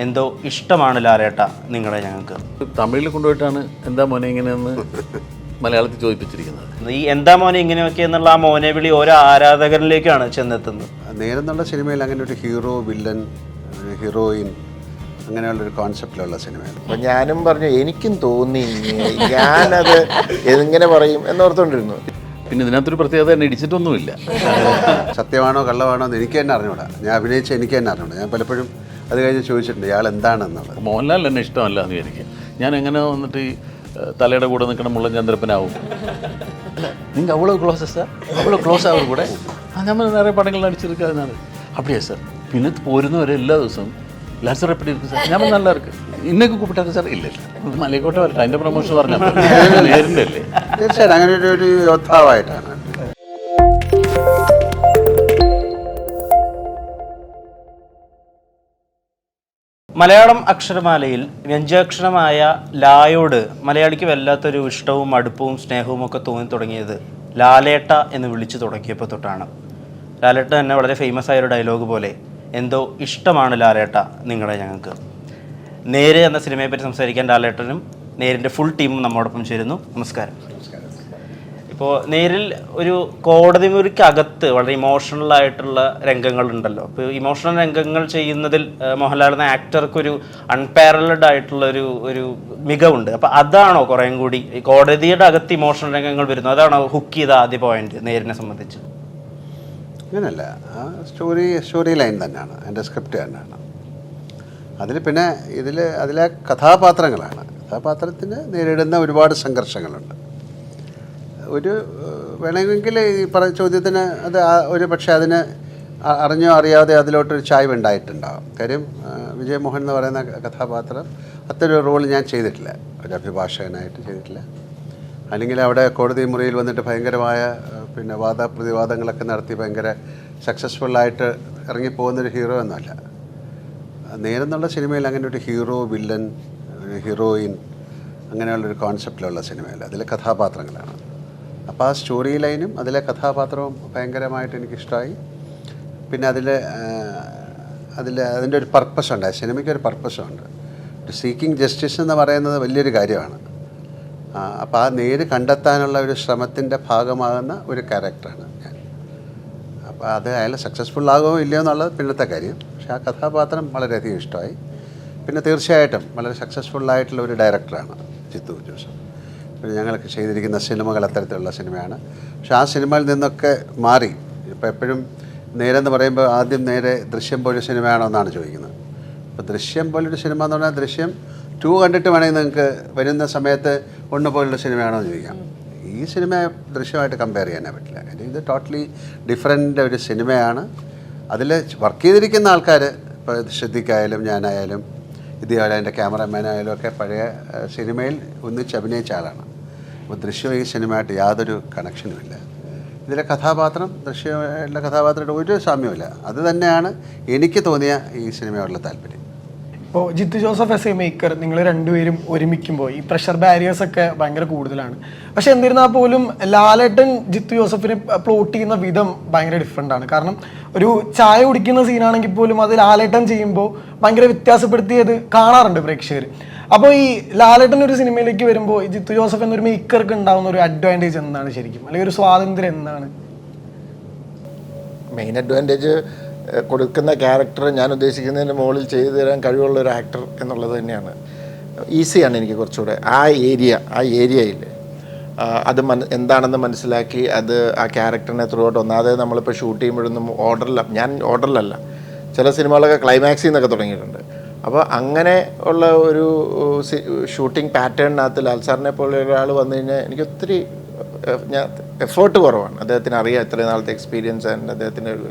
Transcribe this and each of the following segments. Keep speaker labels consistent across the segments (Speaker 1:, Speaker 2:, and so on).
Speaker 1: എന്തോ ഇഷ്ടമാണ് ലാലേട്ട നിങ്ങളെ ഞങ്ങൾക്ക്.
Speaker 2: തമിഴിൽ കൊണ്ടുപോയിട്ടാണ് എന്താ മോനെ ഇങ്ങനെയെന്ന് മലയാളത്തിൽ ചോദിപ്പിച്ചിരിക്കുന്നത്.
Speaker 1: ഈ എന്താ മോനെ ഇങ്ങനെയൊക്കെ എന്നുള്ള ആ മോനെ വിളി ഓരോ ആരാധകരിലേക്കാണ് ചെന്നെത്തുന്നത്.
Speaker 3: നേരം നല്ല സിനിമയിൽ അങ്ങനെ ഒരു ഹീറോ വില്ലൻ ഹീറോയിൻ അങ്ങനെയുള്ള ഒരു കോൺസെപ്റ്റിലുള്ള സിനിമയാണ്.
Speaker 4: അപ്പം ഞാനും പറഞ്ഞു എനിക്കും തോന്നി ഞാനത് എങ്ങനെ പറയും എന്നോർത്തോണ്ടിരുന്നു.
Speaker 2: പിന്നെ ഇതിനകത്തൊരു പ്രത്യേകത തന്നെ ഇടിച്ചിട്ടൊന്നുമില്ല.
Speaker 3: സത്യമാണോ കള്ളമാണോ എന്ന് എനിക്ക് തന്നെ അറിഞ്ഞൂടാ. ഞാൻ അഭിനയിച്ച എനിക്ക് തന്നെ അറിഞ്ഞൂടാ. ഞാൻ പലപ്പോഴും അത് കഴിഞ്ഞ് ചോദിച്ചിട്ടുണ്ട് ഇയാൾ എന്താണെന്നുള്ളത്?
Speaker 2: മോഹൻലാൽ എന്നെ ഇഷ്ടമല്ല എന്ന് വിചാരിക്കുക. ഞാൻ എങ്ങനെ വന്നിട്ട് തലയുടെ കൂടെ നിൽക്കണ മുള്ളൻ ചന്ദ്രപ്പനാവും? നിങ്ങൾ അവളോ ക്ലോസ് സാർ അവളോ ക്ലോസ് ആവും കൂടെ? ആ നമ്മൾ നിറയെ പടങ്ങൾ അടിച്ചിരിക്കാതെന്നാണ് அப்படியா സാർ പിന്നെ പോരുന്നവരെ എല്ലാ ദിവസവും ലാൻസർ എപ്പടി ഇരിക്കും സാർ ഞാൻ നല്ല ഇറക്കും ഇന്നൊക്കെ കൂപ്പിട്ടാ സാർ ഇല്ല മലയക്കോട്ടെ വരട്ടെ. അതിന്റെ പ്രൊമോഷൻ പറഞ്ഞാൽ നേരിന്റെ
Speaker 3: തീർച്ചയായിട്ടും അങ്ങനെ ഒരു യോദ്ധാവായിട്ടാണ്.
Speaker 1: മലയാളം അക്ഷരമാലയിൽ വ്യഞ്ജാക്ഷരമായ ലായോട് മലയാളിക്ക് വല്ലാത്തൊരു ഇഷ്ടവും അടുപ്പവും സ്നേഹവും ഒക്കെ തോന്നി തുടങ്ങിയത് ലാലേട്ട എന്ന് വിളിച്ചു തുടങ്ങിയപ്പോൾ തൊട്ടാണ്. ലാലേട്ട തന്നെ വളരെ ഫേമസ് ആയൊരു ഡയലോഗ് പോലെ എന്തോ ഇഷ്ടമാണ് ലാലേട്ട നിങ്ങളെ ഞങ്ങൾക്ക്. നേര് എന്ന സിനിമയെപ്പറ്റി സംസാരിക്കാൻ ലാലേട്ടനും നേരിന്റെ ഫുൾ ടീമും നമ്മോടൊപ്പം ചേരുന്നു. നമസ്കാരം. ഇപ്പോൾ നേരിൽ ഒരു കോടതി മുറിക്കകത്ത് വളരെ ഇമോഷണൽ ആയിട്ടുള്ള രംഗങ്ങളുണ്ടല്ലോ. അപ്പോൾ ഇമോഷണൽ രംഗങ്ങൾ ചെയ്യുന്നതിൽ മോഹൻലാൽ എന്ന ആക്ടർക്കൊരു അൺപാരലഡ് ആയിട്ടുള്ള ഒരു ഒരു മികവുണ്ട്. അപ്പോൾ അതാണോ കുറേം കൂടി കോടതിയുടെ അകത്ത് ഇമോഷണൽ രംഗങ്ങൾ വരുന്നു അതാണോ ഹുക്ക് ചെയ്ത ആദ്യ പോയിന്റ് നേരിനെ സംബന്ധിച്ച്?
Speaker 3: അങ്ങനെയല്ല ആ സ്റ്റോറി സ്റ്റോറി ലൈൻ തന്നെയാണ്. എന്റെ സ്ക്രിപ്റ്റ് തന്നെയാണ്. അതിൽ പിന്നെ ഇതിൽ അതിലെ കഥാപാത്രങ്ങളാണ്. കഥാപാത്രത്തിന് നേരിടുന്ന ഒരുപാട് സംഘർഷങ്ങളുണ്ട്. ഒരു വേണമെങ്കിൽ ഈ പറ ചോദ്യത്തിന് അത് ഒരു പക്ഷേ അതിന് അറിഞ്ഞോ അറിയാതെ അതിലോട്ടൊരു ചായ്വ് ഉണ്ടായിട്ടുണ്ടാകും കാര്യം വിജയമോഹൻ എന്ന് പറയുന്ന കഥാപാത്രം അത്തരം റോൾ ഞാൻ ചെയ്തിട്ടില്ല. ഒരു അഭിഭാഷകനായിട്ട് ചെയ്തിട്ടില്ല. അല്ലെങ്കിൽ അവിടെ കോടതി മുറിയിൽ വന്നിട്ട് ഭയങ്കരമായ പിന്നെ പിന്നെ വാദപ്രതിവാദങ്ങളൊക്കെ നടത്തി ഭയങ്കര സക്സസ്ഫുള്ളായിട്ട് ഇറങ്ങിപ്പോകുന്നൊരു ഹീറോ ഒന്നുമല്ല. നേരെന്നുള്ള സിനിമയിൽ അങ്ങനെ ഒരു ഹീറോ വില്ലൻ ഹീറോയിൻ അങ്ങനെയുള്ളൊരു കോൺസെപ്റ്റിലുള്ള സിനിമയല്ല. അതിലെ കഥാപാത്രങ്ങളാണ്. അപ്പോൾ ആ സ്റ്റോറി ലൈനും അതിലെ കഥാപാത്രവും ഭയങ്കരമായിട്ട് എനിക്കിഷ്ടമായി പിന്നെ അതിൽ അതിൽ അതിന്റെ ഒരു പർപ്പസ് ഉണ്ട്. സിനിമയ്ക്ക് ഒരു പർപ്പസുണ്ട് സീക്കിംഗ് ജസ്റ്റിസ് എന്ന് പറയുന്നത് വലിയൊരു കാര്യമാണ്. അപ്പോൾ ആ നേര് കണ്ടെത്താനുള്ള ഒരു ശ്രമത്തിന്റെ ഭാഗമാകുന്ന ഒരു ക്യാരക്ടറാണ് ഞാൻ. അപ്പോൾ അത് അയാൾ സക്സസ്ഫുൾ ആകുമോ ഇല്ലയോ എന്നുള്ളത് പിന്നത്തെ കാര്യം. പക്ഷേ ആ കഥാപാത്രം വളരെയധികം ഇഷ്ടമായി. പിന്നെ തീർച്ചയായിട്ടും വളരെ സക്സസ്ഫുൾ ആയിട്ടുള്ള ഒരു ഡയറക്ടറാണ് ജിത്തു ജോസഫ്. ഞങ്ങൾക്ക് ചെയ്തിരിക്കുന്ന സിനിമകൾ അത്തരത്തിലുള്ള സിനിമയാണ്. പക്ഷെ ആ സിനിമയിൽ നിന്നൊക്കെ മാറി. ഇപ്പോൾ എപ്പോഴും നേരെ എന്ന് പറയുമ്പോൾ ആദ്യം നേരെ ദൃശ്യം പോലൊരു സിനിമയാണോ എന്നാണ് ചോദിക്കുന്നത്. അപ്പോൾ ദൃശ്യം പോലൊരു സിനിമ എന്ന് പറഞ്ഞാൽ ദൃശ്യം ടു കണ്ടിട്ട് വേണമെങ്കിൽ നിങ്ങൾക്ക് വരുന്ന സമയത്ത് ഒന്ന് പോലുള്ള സിനിമയാണോ എന്ന് ചോദിക്കാം. ഈ സിനിമ ദൃശ്യമായിട്ട് കമ്പയർ ചെയ്യാനേ പറ്റില്ല. കാര്യം ഇത് ടോട്ടലി ഡിഫറെന്റ് ഒരു സിനിമയാണ്. അതിൽ വർക്ക് ചെയ്തിരിക്കുന്ന ആൾക്കാർ ഇപ്പോൾ ശ്രദ്ധിക്കായാലും ഞാനായാലും ഇതേപോലെ എന്റെ ക്യാമറമാനായാലും ഒക്കെ പഴയ സിനിമയിൽ ഒന്നിച്ച് അഭിനയിച്ച ആളാണ്. അപ്പോൾ ദൃശ്യം ഈ സിനിമയായിട്ട് യാതൊരു കണക്ഷനുമില്ല ഇതിലെ കഥാപാത്രം ദൃശ്യമായിട്ടുള്ള കഥാപാത്രമായിട്ട് ഒരു സാമ്യമില്ല അത് തന്നെയാണ് എനിക്ക് തോന്നിയ ഈ സിനിമയോടുള്ള താല്പര്യം.
Speaker 5: ഇപ്പോൾ Jeethu Joseph as a maker നിങ്ങൾ രണ്ടുപേരും ഒരുമിക്കുമ്പോൾ ഈ പ്രഷർ ബാരിയേഴ്സ് ഒക്കെ ഭയങ്കര കൂടുതലാണ്. പക്ഷെ എന്നിരുന്നാൽ പോലും ലാലേട്ടൻ ജിത്തു ജോസഫിനെ പ്ലോട്ട് ചെയ്യുന്ന വിധം ഭയങ്കര ഡിഫറെന്റ് ആണ്. കാരണം ഒരു ചായ കുടിക്കുന്ന സീനാണെങ്കിൽ പോലും അത് ലാലേട്ടൻ ചെയ്യുമ്പോൾ ഭയങ്കര വ്യത്യാസപ്പെടുത്തിയത് കാണാറുണ്ട് പ്രേക്ഷകർ. അപ്പോൾ ഈ ലാലേട്ടൻ ഒരു സിനിമയിലേക്ക് വരുമ്പോൾ ജിത്തു ജോസഫ് എന്നൊരു മേക്കർക്ക് ഉണ്ടാവുന്ന ഒരു അഡ്വാന്റേജ് എന്താണ് ശരിക്കും? അല്ലെങ്കിൽ ഒരു സ്വാതന്ത്ര്യം എന്താണ്?
Speaker 4: മെയിൻ അഡ്വാന്റേജ് കൊടുക്കുന്ന ക്യാരക്ടർ ഞാൻ ഉദ്ദേശിക്കുന്നതിന് മുകളിൽ ചെയ്തു തരാൻ കഴിവുള്ള ഒരു ആക്ടർ എന്നുള്ളത് തന്നെയാണ്. ഈസിയാണ് എനിക്ക് കുറച്ചുകൂടെ. ആ ഏരിയ ആ ഏരിയയിൽ അത് മന എന്താണെന്ന് മനസ്സിലാക്കി അത് ആ ക്യാരക്ടറിനെ ത്രൂ ഔട്ട് ഒന്നാതെ നമ്മളിപ്പോൾ ഷൂട്ട് ചെയ്യുമ്പോഴൊന്നും ഓർഡറില്ല ഞാൻ ഓർഡറിലല്ല ചില സിനിമകളൊക്കെ ക്ലൈമാക്സിൽ നിന്നൊക്കെ തുടങ്ങിയിട്ടുണ്ട്. അപ്പോൾ അങ്ങനെ ഉള്ള ഒരു ഷൂട്ടിംഗ് പാറ്റേണിനകത്ത് ലാൽ സാറിനെ പോലെ ഒരാൾ വന്നു കഴിഞ്ഞാൽ എനിക്ക് ഒത്തിരി ഞാൻ എഫേർട്ട് കുറവാണ്. അദ്ദേഹത്തിന് അറിയാം ഇത്രയും നാളത്തെ എക്സ്പീരിയൻസ് ആൻഡ് അദ്ദേഹത്തിന്റെ ഒരു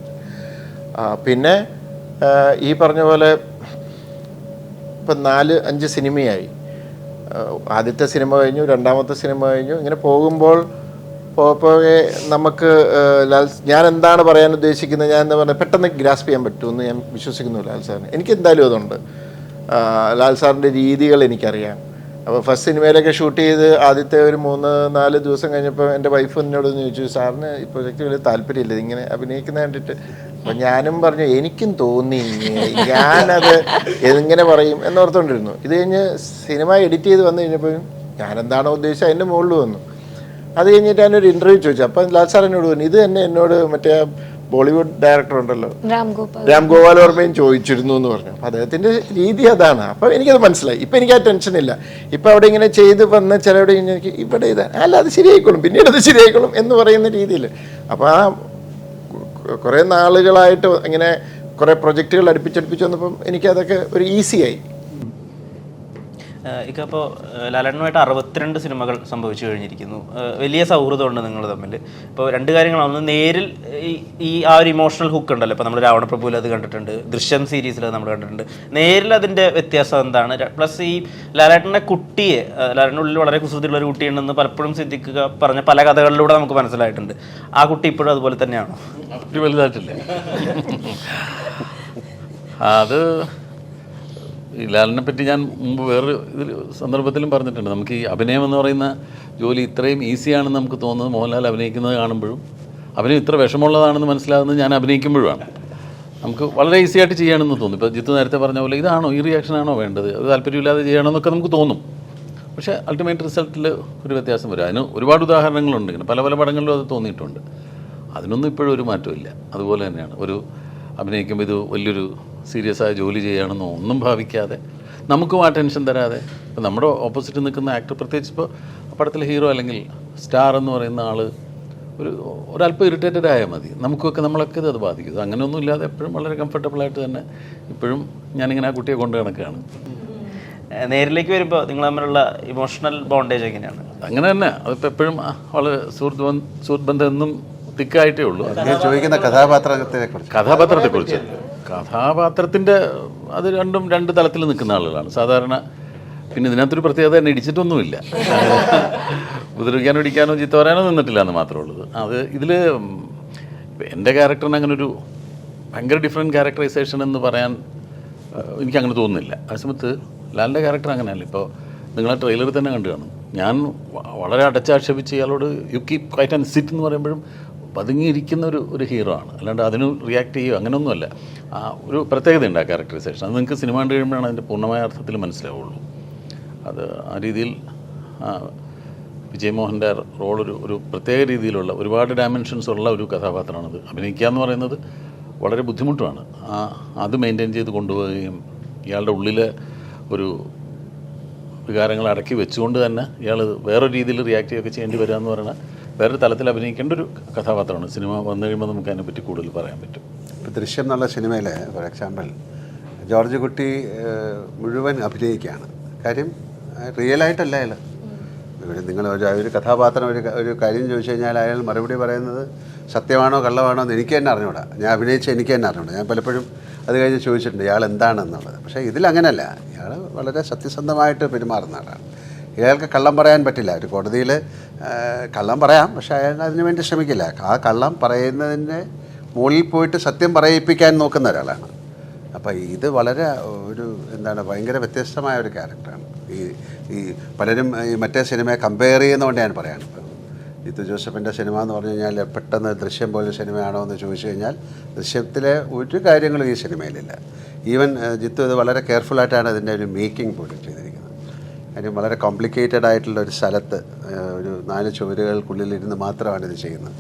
Speaker 4: പിന്നെ ഈ പറഞ്ഞ പോലെ ഇപ്പം നാല് അഞ്ച് സിനിമയായി. ആദ്യത്തെ സിനിമ കഴിഞ്ഞു രണ്ടാമത്തെ സിനിമ കഴിഞ്ഞു. ഇങ്ങനെ പോകുമ്പോൾ പോകെ നമുക്ക് ലാൽ ഞാൻ എന്താണ് പറയാൻ ഉദ്ദേശിക്കുന്നത്? ഞാൻ എന്താ പറയുക പെട്ടെന്ന് ഗ്രാസ്പ് ചെയ്യാൻ പറ്റുമെന്ന് ഞാൻ വിശ്വസിക്കുന്നു ലാൽ സാറിന്. എനിക്ക് എന്തായാലും അതുണ്ട്. ലാൽ സാറിന്റെ രീതികൾ എനിക്കറിയാം. അപ്പോൾ ഫസ്റ്റ് സിനിമയിലൊക്കെ ഷൂട്ട് ചെയ്ത് ആദ്യത്തെ ഒരു മൂന്ന് നാല് ദിവസം കഴിഞ്ഞപ്പോൾ എന്റെ വൈഫ് എന്നോട് ചോദിച്ചു സാറിന് ഈ പ്രൊജക്റ്റ് വലിയ താല്പര്യമില്ല ഇങ്ങനെ അഭിനയിക്കുന്ന കണ്ടിട്ട്. അപ്പം ഞാനും പറഞ്ഞു എനിക്കും തോന്നി ഞാനത് എങ്ങനെ പറയും? എന്നോർത്തോണ്ടിരുന്നു ഇത് കഴിഞ്ഞ് സിനിമ എഡിറ്റ് ചെയ്ത് വന്നു കഴിഞ്ഞപ്പോഴും ഞാനെന്താണോ ഉദ്ദേശിച്ചത് അതിന്റെ മുകളിൽ വന്നു. അത് കഴിഞ്ഞിട്ട് ഞാനൊരു ഇന്റർവ്യൂ ചോദിച്ചു. അപ്പം ലാൽ സാർ എന്നോട് പറഞ്ഞു ഇത് തന്നെ എന്നോട് മറ്റേ ബോളിവുഡ് ഡയറക്ടർ ഉണ്ടല്ലോ.
Speaker 6: രാം ഗോപാൽ
Speaker 4: വർമ്മയും ചോദിച്ചിരുന്നു എന്ന് പറഞ്ഞു. അപ്പൊ അദ്ദേഹത്തിന്റെ രീതി അതാണ്. അപ്പൊ എനിക്കത് മനസ്സിലായി. ഇപ്പം എനിക്ക് ആ ടെൻഷൻ ഇല്ല. ഇപ്പം അവിടെ ഇങ്ങനെ ചെയ്ത് വന്ന് ചിലവിടെ എനിക്ക് ഇവിടെ ഇത് അല്ല അത് ശരിയായിക്കോളും. പിന്നീട് അത് ശരിയായിക്കോളും എന്ന് പറയുന്ന രീതിയിൽ അപ്പോൾ ആ കുറേ നാളുകളായിട്ട് ഇങ്ങനെ കുറേ പ്രൊജക്റ്റുകൾ അടുപ്പിച്ചടുപ്പിച്ച് വന്നപ്പം എനിക്കതൊക്കെ ഒരു ഈസിയായി
Speaker 1: ഇപ്പോൾ ലാലണ്ണുമായിട്ട് അറുപത്തിരണ്ട് സിനിമകൾ സംഭവിച്ചു കഴിഞ്ഞിരിക്കുന്നു. വലിയ സൗഹൃദമുണ്ട് നിങ്ങൾ തമ്മിൽ ഇപ്പോൾ രണ്ട് കാര്യങ്ങളാണ്. ഒന്ന് നേരിൽ ഈ ഈ ആ ഒരു ഇമോഷണൽ ഹുക്ക് ഉണ്ടല്ലോ. ഇപ്പോൾ നമ്മൾ രാവണപ്രഭുവിൽ അത് കണ്ടിട്ടുണ്ട്. ദൃശ്യം സീരീസിൽ നമ്മൾ കണ്ടിട്ടുണ്ട്. നേരിൽ അതിന്റെ വ്യത്യാസം എന്താണ്? പ്ലസ് ഈ ലാലേട്ടന്റെ കുട്ടിയെ ലാലേട്ടന്റെ ഉള്ളിൽ വളരെ കുസൃതിയുള്ള ഒരു കുട്ടിയുണ്ടെന്ന് പലപ്പോഴും സിദ്ധിക്കുക പറഞ്ഞ പല കഥകളിലൂടെ നമുക്ക് മനസ്സിലായിട്ടുണ്ട്. ആ കുട്ടി ഇപ്പോഴും അതുപോലെ തന്നെയാണോ?
Speaker 2: വലുതായിട്ടില്ല? അത് ഈ ലാലിനെ പറ്റി ഞാൻ മുമ്പ് വേറൊരു ഇതിൽ സന്ദർഭത്തിലും പറഞ്ഞിട്ടുണ്ട്. നമുക്ക് ഈ അഭിനയം എന്ന് പറയുന്ന ജോലി ഇത്രയും ഈസിയാണെന്ന് നമുക്ക് തോന്നുന്നത് മോഹൻലാൽ അഭിനയിക്കുന്നത് കാണുമ്പോഴും അഭിനയം ഇത്ര വിഷമമുള്ളതാണെന്ന് മനസ്സിലാകുന്നത് ഞാൻ അഭിനയിക്കുമ്പോഴാണ് നമുക്ക് വളരെ ഈസി ആയിട്ട് ചെയ്യണമെന്ന് തോന്നും. ഇപ്പോൾ ജിത്തു നേരത്തെ പറഞ്ഞ പോലെ ഇതാണോ ഈ റിയാക്ഷനാണോ വേണ്ടത്? അത് താല്പര്യമില്ലാതെ ചെയ്യണമെന്നൊക്കെ നമുക്ക് തോന്നും. പക്ഷേ അൾട്ടിമേറ്റ് റിസൾട്ടിൽ ഒരു വ്യത്യാസം വരും. അതിന് ഒരുപാട് ഉദാഹരണങ്ങളുണ്ട്. ഇങ്ങനെ പല പല പടങ്ങളിലും അത് തോന്നിയിട്ടുണ്ട്. അതിനൊന്നും ഇപ്പോഴും ഒരു മാറ്റമില്ല അതുപോലെ തന്നെയാണ്. ഒരു അഭിനയിക്കുമ്പോൾ ഇത് വലിയൊരു സീരിയസ് ആയ ജോലി ചെയ്യുകയാണെന്നോ ഒന്നും ഭാവിക്കാതെ നമുക്കും ആ ടെൻഷൻ തരാതെ. ഇപ്പം നമ്മുടെ ഓപ്പോസിറ്റ് നിൽക്കുന്ന ആക്ടർ പ്രത്യേകിച്ച് ഇപ്പോൾ പടത്തിലെ ഹീറോ അല്ലെങ്കിൽ സ്റ്റാർ എന്ന് പറയുന്ന ആൾ ഒരു ഒരല്പം ഇറിറ്റേറ്റഡ് ആയാൽ മതി. നമുക്കൊക്കെ നമ്മളൊക്കെ ഇത് അത് ബാധിക്കും. അങ്ങനെയൊന്നും ഇല്ലാതെ എപ്പോഴും വളരെ കംഫർട്ടബിളായിട്ട് തന്നെ ഇപ്പോഴും ഞാനിങ്ങനെ ആ കുട്ടിയെ കൊണ്ട് കണക്കാണ്
Speaker 1: നേരിലേക്ക് വരുമ്പോൾ നിങ്ങൾ തമ്മിലുള്ള ഇമോഷണൽ ബോണ്ടേജ് എങ്ങനെയാണ്?
Speaker 2: അങ്ങനെ തന്നെ. അതിപ്പോൾ എപ്പോഴും വളരെ സുഹൃത്ത് സുഹൃത്ത് ബന്ധം എന്നും തിക്കായിട്ടേ ഉള്ളൂ.
Speaker 3: ഞാൻ ചോദിക്കുന്ന കഥാപാത്രത്തെ കുറിച്ച്
Speaker 2: കഥാപാത്രത്തെക്കുറിച്ച്. കഥാപാത്രത്തിന്റെ അത് രണ്ടും രണ്ട് തലത്തിൽ നിൽക്കുന്ന ആളുകളാണ്. സാധാരണ പിന്നെ ഇതിനകത്തൊരു പ്രത്യേകത തന്നെ ഇടിച്ചിട്ടൊന്നുമില്ല. ഉപദ്രവിക്കാനോ ഇടിക്കാനോ ചീത്ത പറയാനോ നിന്നിട്ടില്ല എന്ന് മാത്രമേ ഉള്ളൂ. അത് ഇതിൽ എന്റെ ക്യാരക്ടറിന് അങ്ങനെ ഒരു ഭയങ്കര ഡിഫറെന്റ് ക്യാരക്ടറൈസേഷൻ എന്ന് പറയാൻ എനിക്ക് അങ്ങനെ തോന്നുന്നില്ല. ആ സമയത്ത് ലാലിന്റെ ക്യാരക്ടർ അങ്ങനെയല്ല. ഇപ്പോൾ നിങ്ങളെ ട്രെയിലറിൽ തന്നെ കണ്ടു കാണും. ഞാൻ വളരെ അടച്ചാക്ഷേപിച്ച് ഇയാളോട് you keep quiet and sit എന്ന് പറയുമ്പോഴും പതുങ്ങിയിരിക്കുന്ന ഒരു ഒരു ഹീറോ ആണ്. അല്ലാണ്ട് അതിന് റിയാക്ട് ചെയ്യുക അങ്ങനെയൊന്നുമല്ല ആ ഒരു പ്രത്യേകതയുണ്ട് ആ ക്യാരക്ടറൈസേഷൻ അത് നിങ്ങൾക്ക് സിനിമ കണ്ടു കഴിയുമ്പോഴാണ് അതിന്റെ പൂർണമായ അർത്ഥത്തിൽ മനസ്സിലാവുള്ളൂ. അത് ആ രീതിയിൽ വിജയമോഹന്റെ വിജയ് മോഹന്റെ റോൾ ഒരു ഒരു പ്രത്യേക രീതിയിലുള്ള ഒരുപാട് ഡയമെൻഷൻസ് ഉള്ള ഒരു കഥാപാത്രമാണത്. അഭിനയിക്കുക എന്ന് പറയുന്നത് വളരെ ബുദ്ധിമുട്ടുമാണ്. ആ അത് മെയിന്റെയിൻ ചെയ്ത് കൊണ്ടുപോവുകയും ഇയാളുടെ ഉള്ളിലെ ഒരു വികാരങ്ങൾ അടക്കി വെച്ചുകൊണ്ട് തന്നെ ഇയാൾ വേറൊരു രീതിയിൽ റിയാക്ട് ചെയ്യുകയൊക്കെ ചെയ്യേണ്ടി വരിക എന്ന് പറയുന്നത് വേറൊരു തലത്തിൽ അഭിനയിക്കേണ്ട ഒരു കഥാപാത്രമാണ്. സിനിമ വന്നു കഴിയുമ്പോൾ നമുക്ക് അതിനെപ്പറ്റി കൂടുതൽ പറയാൻ പറ്റും.
Speaker 3: ഇപ്പോൾ ദൃശ്യം എന്നുള്ള സിനിമയിൽ ഫോർ എക്സാമ്പിൾ ജോർജ് കുട്ടി മുഴുവൻ അഭിനയിക്കുകയാണ്. കാര്യം റിയലായിട്ടല്ല അയാൾ ഇവിടെ നിങ്ങൾ ഒരു ഒരു കഥാപാത്രം ഒരു ഒരു കാര്യം ചോദിച്ചു കഴിഞ്ഞാൽ അയാൾ മറുപടി പറയുന്നത് സത്യമാണോ കള്ളമാണോ എന്ന് എനിക്ക് തന്നെ അറിഞ്ഞൂടാ. ഞാൻ അഭിനയിച്ച എനിക്ക് തന്നെ അറിഞ്ഞൂടാ. ഞാൻ പലപ്പോഴും അത് കഴിഞ്ഞ് ചോദിച്ചിട്ടുണ്ട് ഇയാൾ എന്താണെന്നുള്ളത്? പക്ഷേ ഇതിലങ്ങനല്ല. ഇയാൾ വളരെ സത്യസന്ധമായിട്ട് പെരുമാറുന്ന ആളാണ്. ഇയാൾക്ക് കള്ളം പറയാൻ പറ്റില്ല. ഒരു കോടതിയിൽ കള്ളം പറയാം പക്ഷേ അയാൾ അതിനു വേണ്ടി ശ്രമിക്കില്ല. ആ കള്ളം പറയുന്നതിന്റെ മുകളിൽ പോയിട്ട് സത്യം പറയിപ്പിക്കാൻ നോക്കുന്ന ഒരാളാണ്. അപ്പോൾ ഇത് വളരെ ഒരു എന്താണ് ഭയങ്കര വ്യത്യസ്തമായ ഒരു ക്യാരക്ടറാണ്. ഈ ഈ പലരും ഈ മറ്റേ സിനിമയെ കമ്പയർ ചെയ്യുന്നതുകൊണ്ട് ഞാൻ പറയാണ് ഇപ്പം ജിത്തു ജോസഫിന്റെ സിനിമ എന്ന് പറഞ്ഞു കഴിഞ്ഞാൽ പെട്ടെന്ന് ദൃശ്യം പോലെ സിനിമയാണോ എന്ന് ചോദിച്ചു കഴിഞ്ഞാൽ ദൃശ്യത്തിലെ ഒരു കാര്യങ്ങളും ഈ സിനിമയിലില്ല. ഈവൻ ജിത്തു ഇത് വളരെ കെയർഫുള്ളായിട്ടാണ് ഇതിന്റെ ഒരു മേക്കിംഗ് പോലും ചെയ്തിരിക്കുന്നത് കാര്യം വളരെ കോംപ്ലിക്കേറ്റഡ് ആയിട്ടുള്ള ഒരു സ്ഥലത്ത് ഒരു നാല് ചുവരുകൾക്കുള്ളിലിരുന്ന് മാത്രമാണ് ഇത് ചെയ്യുന്നത്.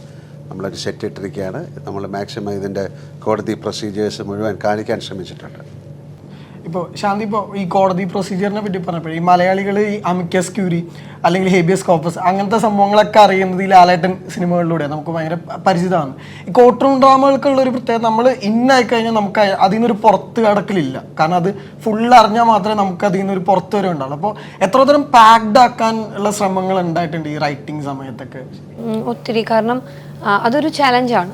Speaker 3: നമ്മളൊരു സെറ്റ് ഇട്ടിരിക്കുകയാണ്. നമ്മൾ മാക്സിമം ഇതിന്റെ കോടതി പ്രൊസീജിയേഴ്സ് മുഴുവൻ കാണിക്കാൻ ശ്രമിച്ചിട്ടുണ്ട്.
Speaker 5: ഇപ്പോൾ ശാന്തി ഇപ്പോൾ ഈ കോടതി പ്രൊസീജിയറിനെ പറ്റി പറഞ്ഞപ്പോൾ ഈ മലയാളികൾ ഈ അമിക്കസ് ക്യൂരി അല്ലെങ്കിൽ ഹേബിയസ് കോപ്പസ് അങ്ങനത്തെ സംഭവങ്ങളൊക്കെ അറിയുന്നത് ഈ ലാലേട്ടൻ സിനിമകളിലൂടെ നമുക്ക് ഭയങ്കര പരിചിതമാണ്. ഈ കോർട്ട് റൂം ഡ്രാമകൾക്കുള്ള ഒരു പ്രത്യേകത നമ്മൾ ഇന്നായി കഴിഞ്ഞാൽ നമുക്ക് അതിനൊരു പുറത്ത് കടക്കലില്ല. കാരണം അത് ഫുൾ അറിഞ്ഞാൽ മാത്രമേ നമുക്ക് അതിൽ നിന്നൊരു പുറത്ത് വരെ ഉണ്ടാവുള്ളൂ. അപ്പോൾ എത്രതരം പാക്ഡ് ആക്കാൻ ഉള്ള ശ്രമങ്ങൾ ഉണ്ടായിട്ടുണ്ട് ഈ റൈറ്റിംഗ് സമയത്തൊക്കെ?
Speaker 6: ഒത്തിരി. കാരണം അതൊരു ചാലഞ്ചാണ്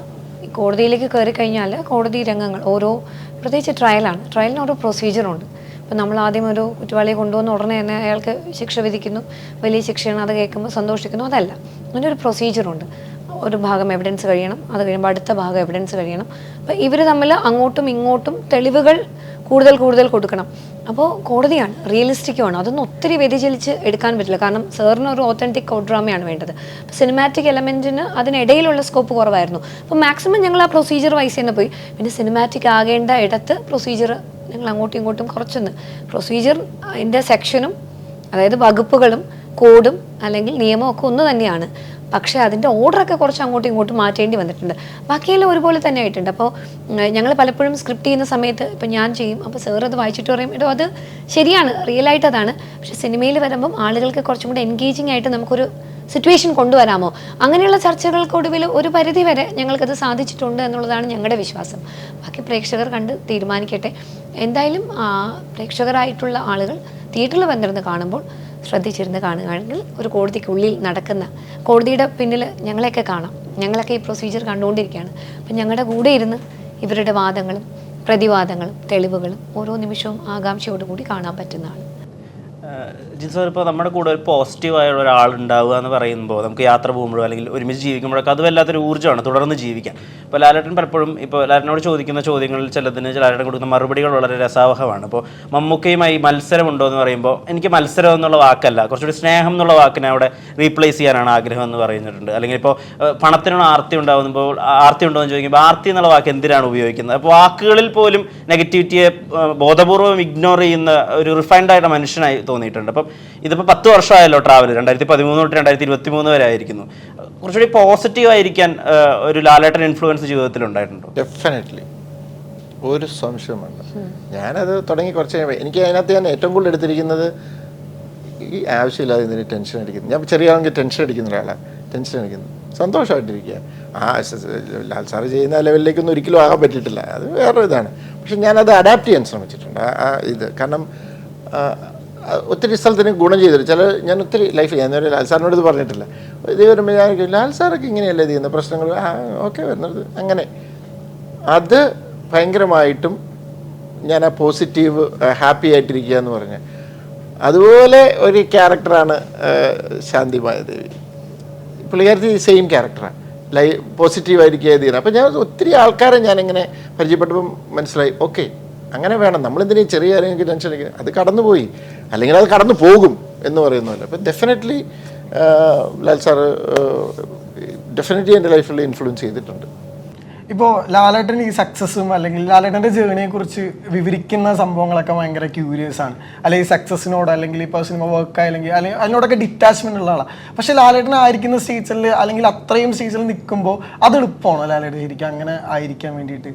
Speaker 6: കോടതിയിലേക്ക് കയറി കഴിഞ്ഞാൽ കോടതി രംഗങ്ങൾ ഓരോ പ്രത്യേകിച്ച് ട്രയലാണ് ട്രയലിന് ഓരോ പ്രൊസീജിയറുണ്ട് ഇപ്പം നമ്മൾ ആദ്യം ഒരു കുറ്റവാളിയെ കൊണ്ടുവന്ന ഉടനെ തന്നെ അയാൾക്ക് ശിക്ഷ വിധിക്കുന്നു. വലിയ ശിക്ഷയാണ് അത് കേൾക്കുമ്പോൾ സന്തോഷിക്കുന്നു. അതല്ല അങ്ങനെ ഒരു പ്രൊസീജിയറുണ്ട് ഒരു ഭാഗം എവിഡൻസ് കഴിയണം അത് കഴിയുമ്പോൾ അടുത്ത ഭാഗം എവിഡൻസ് കഴിയണം. അപ്പോൾ ഇവർ തമ്മിൽ അങ്ങോട്ടും ഇങ്ങോട്ടും തെളിവുകൾ കൂടുതൽ കൂടുതൽ കൊടുക്കണം. അപ്പോൾ കോടതിയാണ് റിയലിസ്റ്റിക്കുമാണ് അതൊന്നും ഒത്തിരി വ്യതിചലിച്ച് എടുക്കാൻ പറ്റില്ല. കാരണം സാറിന് ഒരു ഓത്തന്റിക് കോഡ്രാമയാണ് ഡ്രാമയാണ് വേണ്ടത്. സിനിമാറ്റിക് എലമെന്റിന് അതിനിടയിലുള്ള സ്കോപ്പ് കുറവായിരുന്നു. അപ്പോൾ മാക്സിമം ഞങ്ങൾ ആ പ്രൊസീജിയർ വൈസ് തന്നെ പോയി. പിന്നെ സിനിമാറ്റിക് ആകേണ്ട ഇടത്ത് പ്രൊസീജിയർ ഞങ്ങൾ അങ്ങോട്ടും ഇങ്ങോട്ടും കുറച്ചൊന്ന് പ്രൊസീജിയർ അതിന്റെ സെക്ഷനും അതായത് വകുപ്പുകളും കോഡും അല്ലെങ്കിൽ നിയമവും ഒക്കെ ഒന്ന് തന്നെയാണ്. പക്ഷേ അതിന്റെ ഓർഡറൊക്കെ കുറച്ച് അങ്ങോട്ടും ഇങ്ങോട്ടും മാറ്റേണ്ടി വന്നിട്ടുണ്ട്. ബാക്കിയെല്ലാം ഒരുപോലെ തന്നെ ആയിട്ടുണ്ട്. അപ്പോൾ ഞങ്ങൾ പലപ്പോഴും സ്ക്രിപ്റ്റ് ചെയ്യുന്ന സമയത്ത് ഇപ്പം ഞാൻ ചെയ്യും അപ്പോൾ സാർ അത് വായിച്ചിട്ട് പറയും എടോ അത് ശരിയാണ് റിയലായിട്ട് അതാണ്. പക്ഷേ സിനിമയിൽ വരുമ്പം ആളുകൾക്ക് കുറച്ചും കൂടെ എൻഗേജിങ് ആയിട്ട് നമുക്കൊരു സിറ്റുവേഷൻ കൊണ്ടുവരാമോ? അങ്ങനെയുള്ള ചർച്ചകൾക്കൊടുവിൽ ഒരു പരിധി വരെ ഞങ്ങൾക്കത് സാധിച്ചിട്ടുണ്ട് എന്നുള്ളതാണ് ഞങ്ങളുടെ വിശ്വാസം. ബാക്കി പ്രേക്ഷകർ കണ്ട് തീരുമാനിക്കട്ടെ. എന്തായാലും പ്രേക്ഷകരായിട്ടുള്ള ആളുകൾ തിയേറ്ററിൽ വന്നിരുന്ന് കാണുമ്പോൾ ശ്രദ്ധിച്ചിരുന്ന് കാണുകയാണെങ്കിൽ ഒരു കോടതിക്കുള്ളിൽ നടക്കുന്ന കോടതിയുടെ പിന്നിൽ ഞങ്ങളെയൊക്കെ കാണാം. ഞങ്ങളൊക്കെ ഈ പ്രൊസീജിയർ കണ്ടുകൊണ്ടിരിക്കുകയാണ്. അപ്പം ഞങ്ങളുടെ കൂടെ ഇരുന്ന് ഇവരുടെ വാദങ്ങളും പ്രതിവാദങ്ങളും തെളിവുകളും ഓരോ നിമിഷവും ആകാംക്ഷയോടുകൂടി കാണാൻ പറ്റുന്നതാണ്.
Speaker 1: ജിൻ സാർ ഇപ്പോൾ നമ്മുടെ കൂടെ ഒരു പോസിറ്റീവായ ഒരാൾ ഉണ്ടാവുക എന്ന് പറയുമ്പോൾ നമുക്ക് യാത്ര പോകുമ്പോഴോ അല്ലെങ്കിൽ ഒരുമിച്ച് ജീവിക്കുമ്പോഴൊക്കെ അത് വല്ലാത്തൊരു ഊർജമാണ് തുടർന്ന് ജീവിക്കാൻ. ഇപ്പോൾ ലാലേട്ടൻ പലപ്പോഴും ഇപ്പോൾ ലാലേട്ടനോട് ചോദിക്കുന്ന ചോദ്യങ്ങളിൽ ചിലതിന് ലാലേട്ടൻ കൊടുക്കുന്ന മറുപടികൾ വളരെ രസാവഹമാണ്. ഇപ്പോൾ മമ്മൂക്കയുമായി മത്സരമുണ്ടോ എന്ന് പറയുമ്പോൾ എനിക്ക് മത്സരം എന്നുള്ള വാക്കല്ല കുറച്ചുകൂടി സ്നേഹം എന്നുള്ള വാക്കിനെ അവിടെ റീപ്ലേസ് ചെയ്യാനാണ് ആഗ്രഹം എന്ന് പറയുന്നിട്ടുണ്ട് അല്ലെങ്കിൽ ഇപ്പോൾ പണത്തിനാണ് ആർത്തി ഉണ്ടാകുമ്പോൾ ആർത്തി ഉണ്ടോ എന്ന് ചോദിക്കുമ്പോൾ ആർത്തി എന്നുള്ള വാക്ക് എന്തിനാണ് ഉപയോഗിക്കുന്നത്? അപ്പോൾ വാക്കുകളിൽ പോലും നെഗറ്റിവിറ്റിയെ ബോധപൂർവം ഇഗ്നോർ ചെയ്യുന്ന ഒരു റിഫൈൻഡ് മനുഷ്യനായി തോന്നിയിട്ടുണ്ട്. അപ്പം ഇതിപ്പോൾ പത്ത് വർഷമായല്ലോ ട്രാവൽ രണ്ടായിരത്തി പതിമൂന്ന് തൊട്ട് രണ്ടായിരത്തി ഇരുപത്തി മൂന്ന് വരെ ആയിരിക്കുന്നു. കുറച്ചുകൂടി പോസിറ്റീവ് ആയിരിക്കാൻ ഒരു ലാലേട്ടൻ ഇൻഫ്ലുവൻസ് ജീവിതത്തിൽ ഉണ്ടായിട്ടുണ്ടോ
Speaker 4: ഡെഫിനറ്റ്ലി ഒരു സംശയമുണ്ട് ഞാനത് തുടങ്ങി കുറച്ച് കഴിയുമ്പോൾ എനിക്ക് അതിനകത്ത് ഞാൻ ഏറ്റവും കൂടുതൽ എടുത്തിരിക്കുന്നത് ഈ ആവശ്യമില്ലാതെ ഇതിന് ടെൻഷൻ അടിക്കുന്നു. ഞാൻ ചെറിയ ആണെങ്കിൽ ടെൻഷൻ അടിക്കുന്ന ഒരാളാണ് ടെൻഷൻ അടിക്കുന്നു. സന്തോഷമായിട്ടിരിക്കുക. ആ ലാൽ സാറ് ചെയ്യുന്ന ലെവലിലേക്കൊന്നും ഒരിക്കലും ആകാൻ പറ്റിയിട്ടില്ല. അത് വേറൊരു ഇതാണ്. പക്ഷെ ഞാനത് അഡാപ്റ്റ് ചെയ്യാൻ ശ്രമിച്ചിട്ടുണ്ട്. ആ ഇത്. കാരണം ഒത്തിരി സ്ഥലത്തിന് ഗുണം ചെയ്തിട്ട് ചില ഞാൻ ഒത്തിരി ലൈഫ് ഞാൻ ലാൽ സാറിനോട് ഇത് പറഞ്ഞിട്ടില്ല. ഇത് വരുമ്പോൾ ഞാൻ ലാൽ സാറൊക്കെ ഇങ്ങനെയല്ലേ ചെയ്യുന്ന പ്രശ്നങ്ങൾ ഓക്കെ വരുന്നത്. അങ്ങനെ. അത് ഭയങ്കരമായിട്ടും ഞാൻ ആ പോസിറ്റീവ് ഹാപ്പി ആയിട്ടിരിക്കുക എന്ന് പറഞ്ഞ്. അതുപോലെ ഒരു ക്യാരക്ടറാണ് ശാന്തി ദേവി പുള്ളിക്കാരത്തി സെയിം ക്യാരക്ടറാണ് ലൈ പോസിറ്റീവായിരിക്കുക ഇത് ചെയ്യുന്നത് അപ്പോൾ ഞാൻ ഒത്തിരി ആൾക്കാരെ ഞാനിങ്ങനെ പരിചയപ്പെട്ടപ്പം മനസ്സിലായി ഓക്കെ അങ്ങനെ വേണം. നമ്മളെന്തിനും ചെറിയ കാര്യങ്ങൾക്ക് ടെൻഷൻ അത് കടന്നുപോയി. അല്ലെങ്കിൽ അത് കടന്നു പോകും എന്ന് പറയുന്നതല്ല അപ്പം ഡെഫിനറ്റ്ലി ലാൽ സാറ് ഡെഫിനറ്റ്ലി എന്റെ ലൈഫിൽ ഇൻഫ്ലുവൻസ് ചെയ്തിട്ടുണ്ട്.
Speaker 5: ഇപ്പോൾ ലാലേട്ടൻ ഈ സക്സസ്സും അല്ലെങ്കിൽ ലാലേട്ടന്റെ ജേണിയെ കുറിച്ച് വിവരിക്കുന്ന സംഭവങ്ങളൊക്കെ ഭയങ്കര ക്യൂരിയസ് ആണ്. അല്ലെങ്കിൽ സക്സസ്സിനോട് അല്ലെങ്കിൽ ഇപ്പോൾ സിനിമ വർക്ക് അല്ലെങ്കിൽ അല്ലെങ്കിൽ അതിനോടൊക്കെ ഡിറ്റാച്ച്മെന്റ് ഉള്ള ആളാണ് പക്ഷെ ലാലേട്ടൻ ആയിരിക്കുന്ന സ്റ്റേജിൽ അല്ലെങ്കിൽ അത്രയും സ്റ്റേജിൽ നിൽക്കുമ്പോൾ അത് എളുപ്പമാണോ ലാലേട്ടൻ ശരിക്കും അങ്ങനെ ആയിരിക്കാൻ വേണ്ടിയിട്ട്?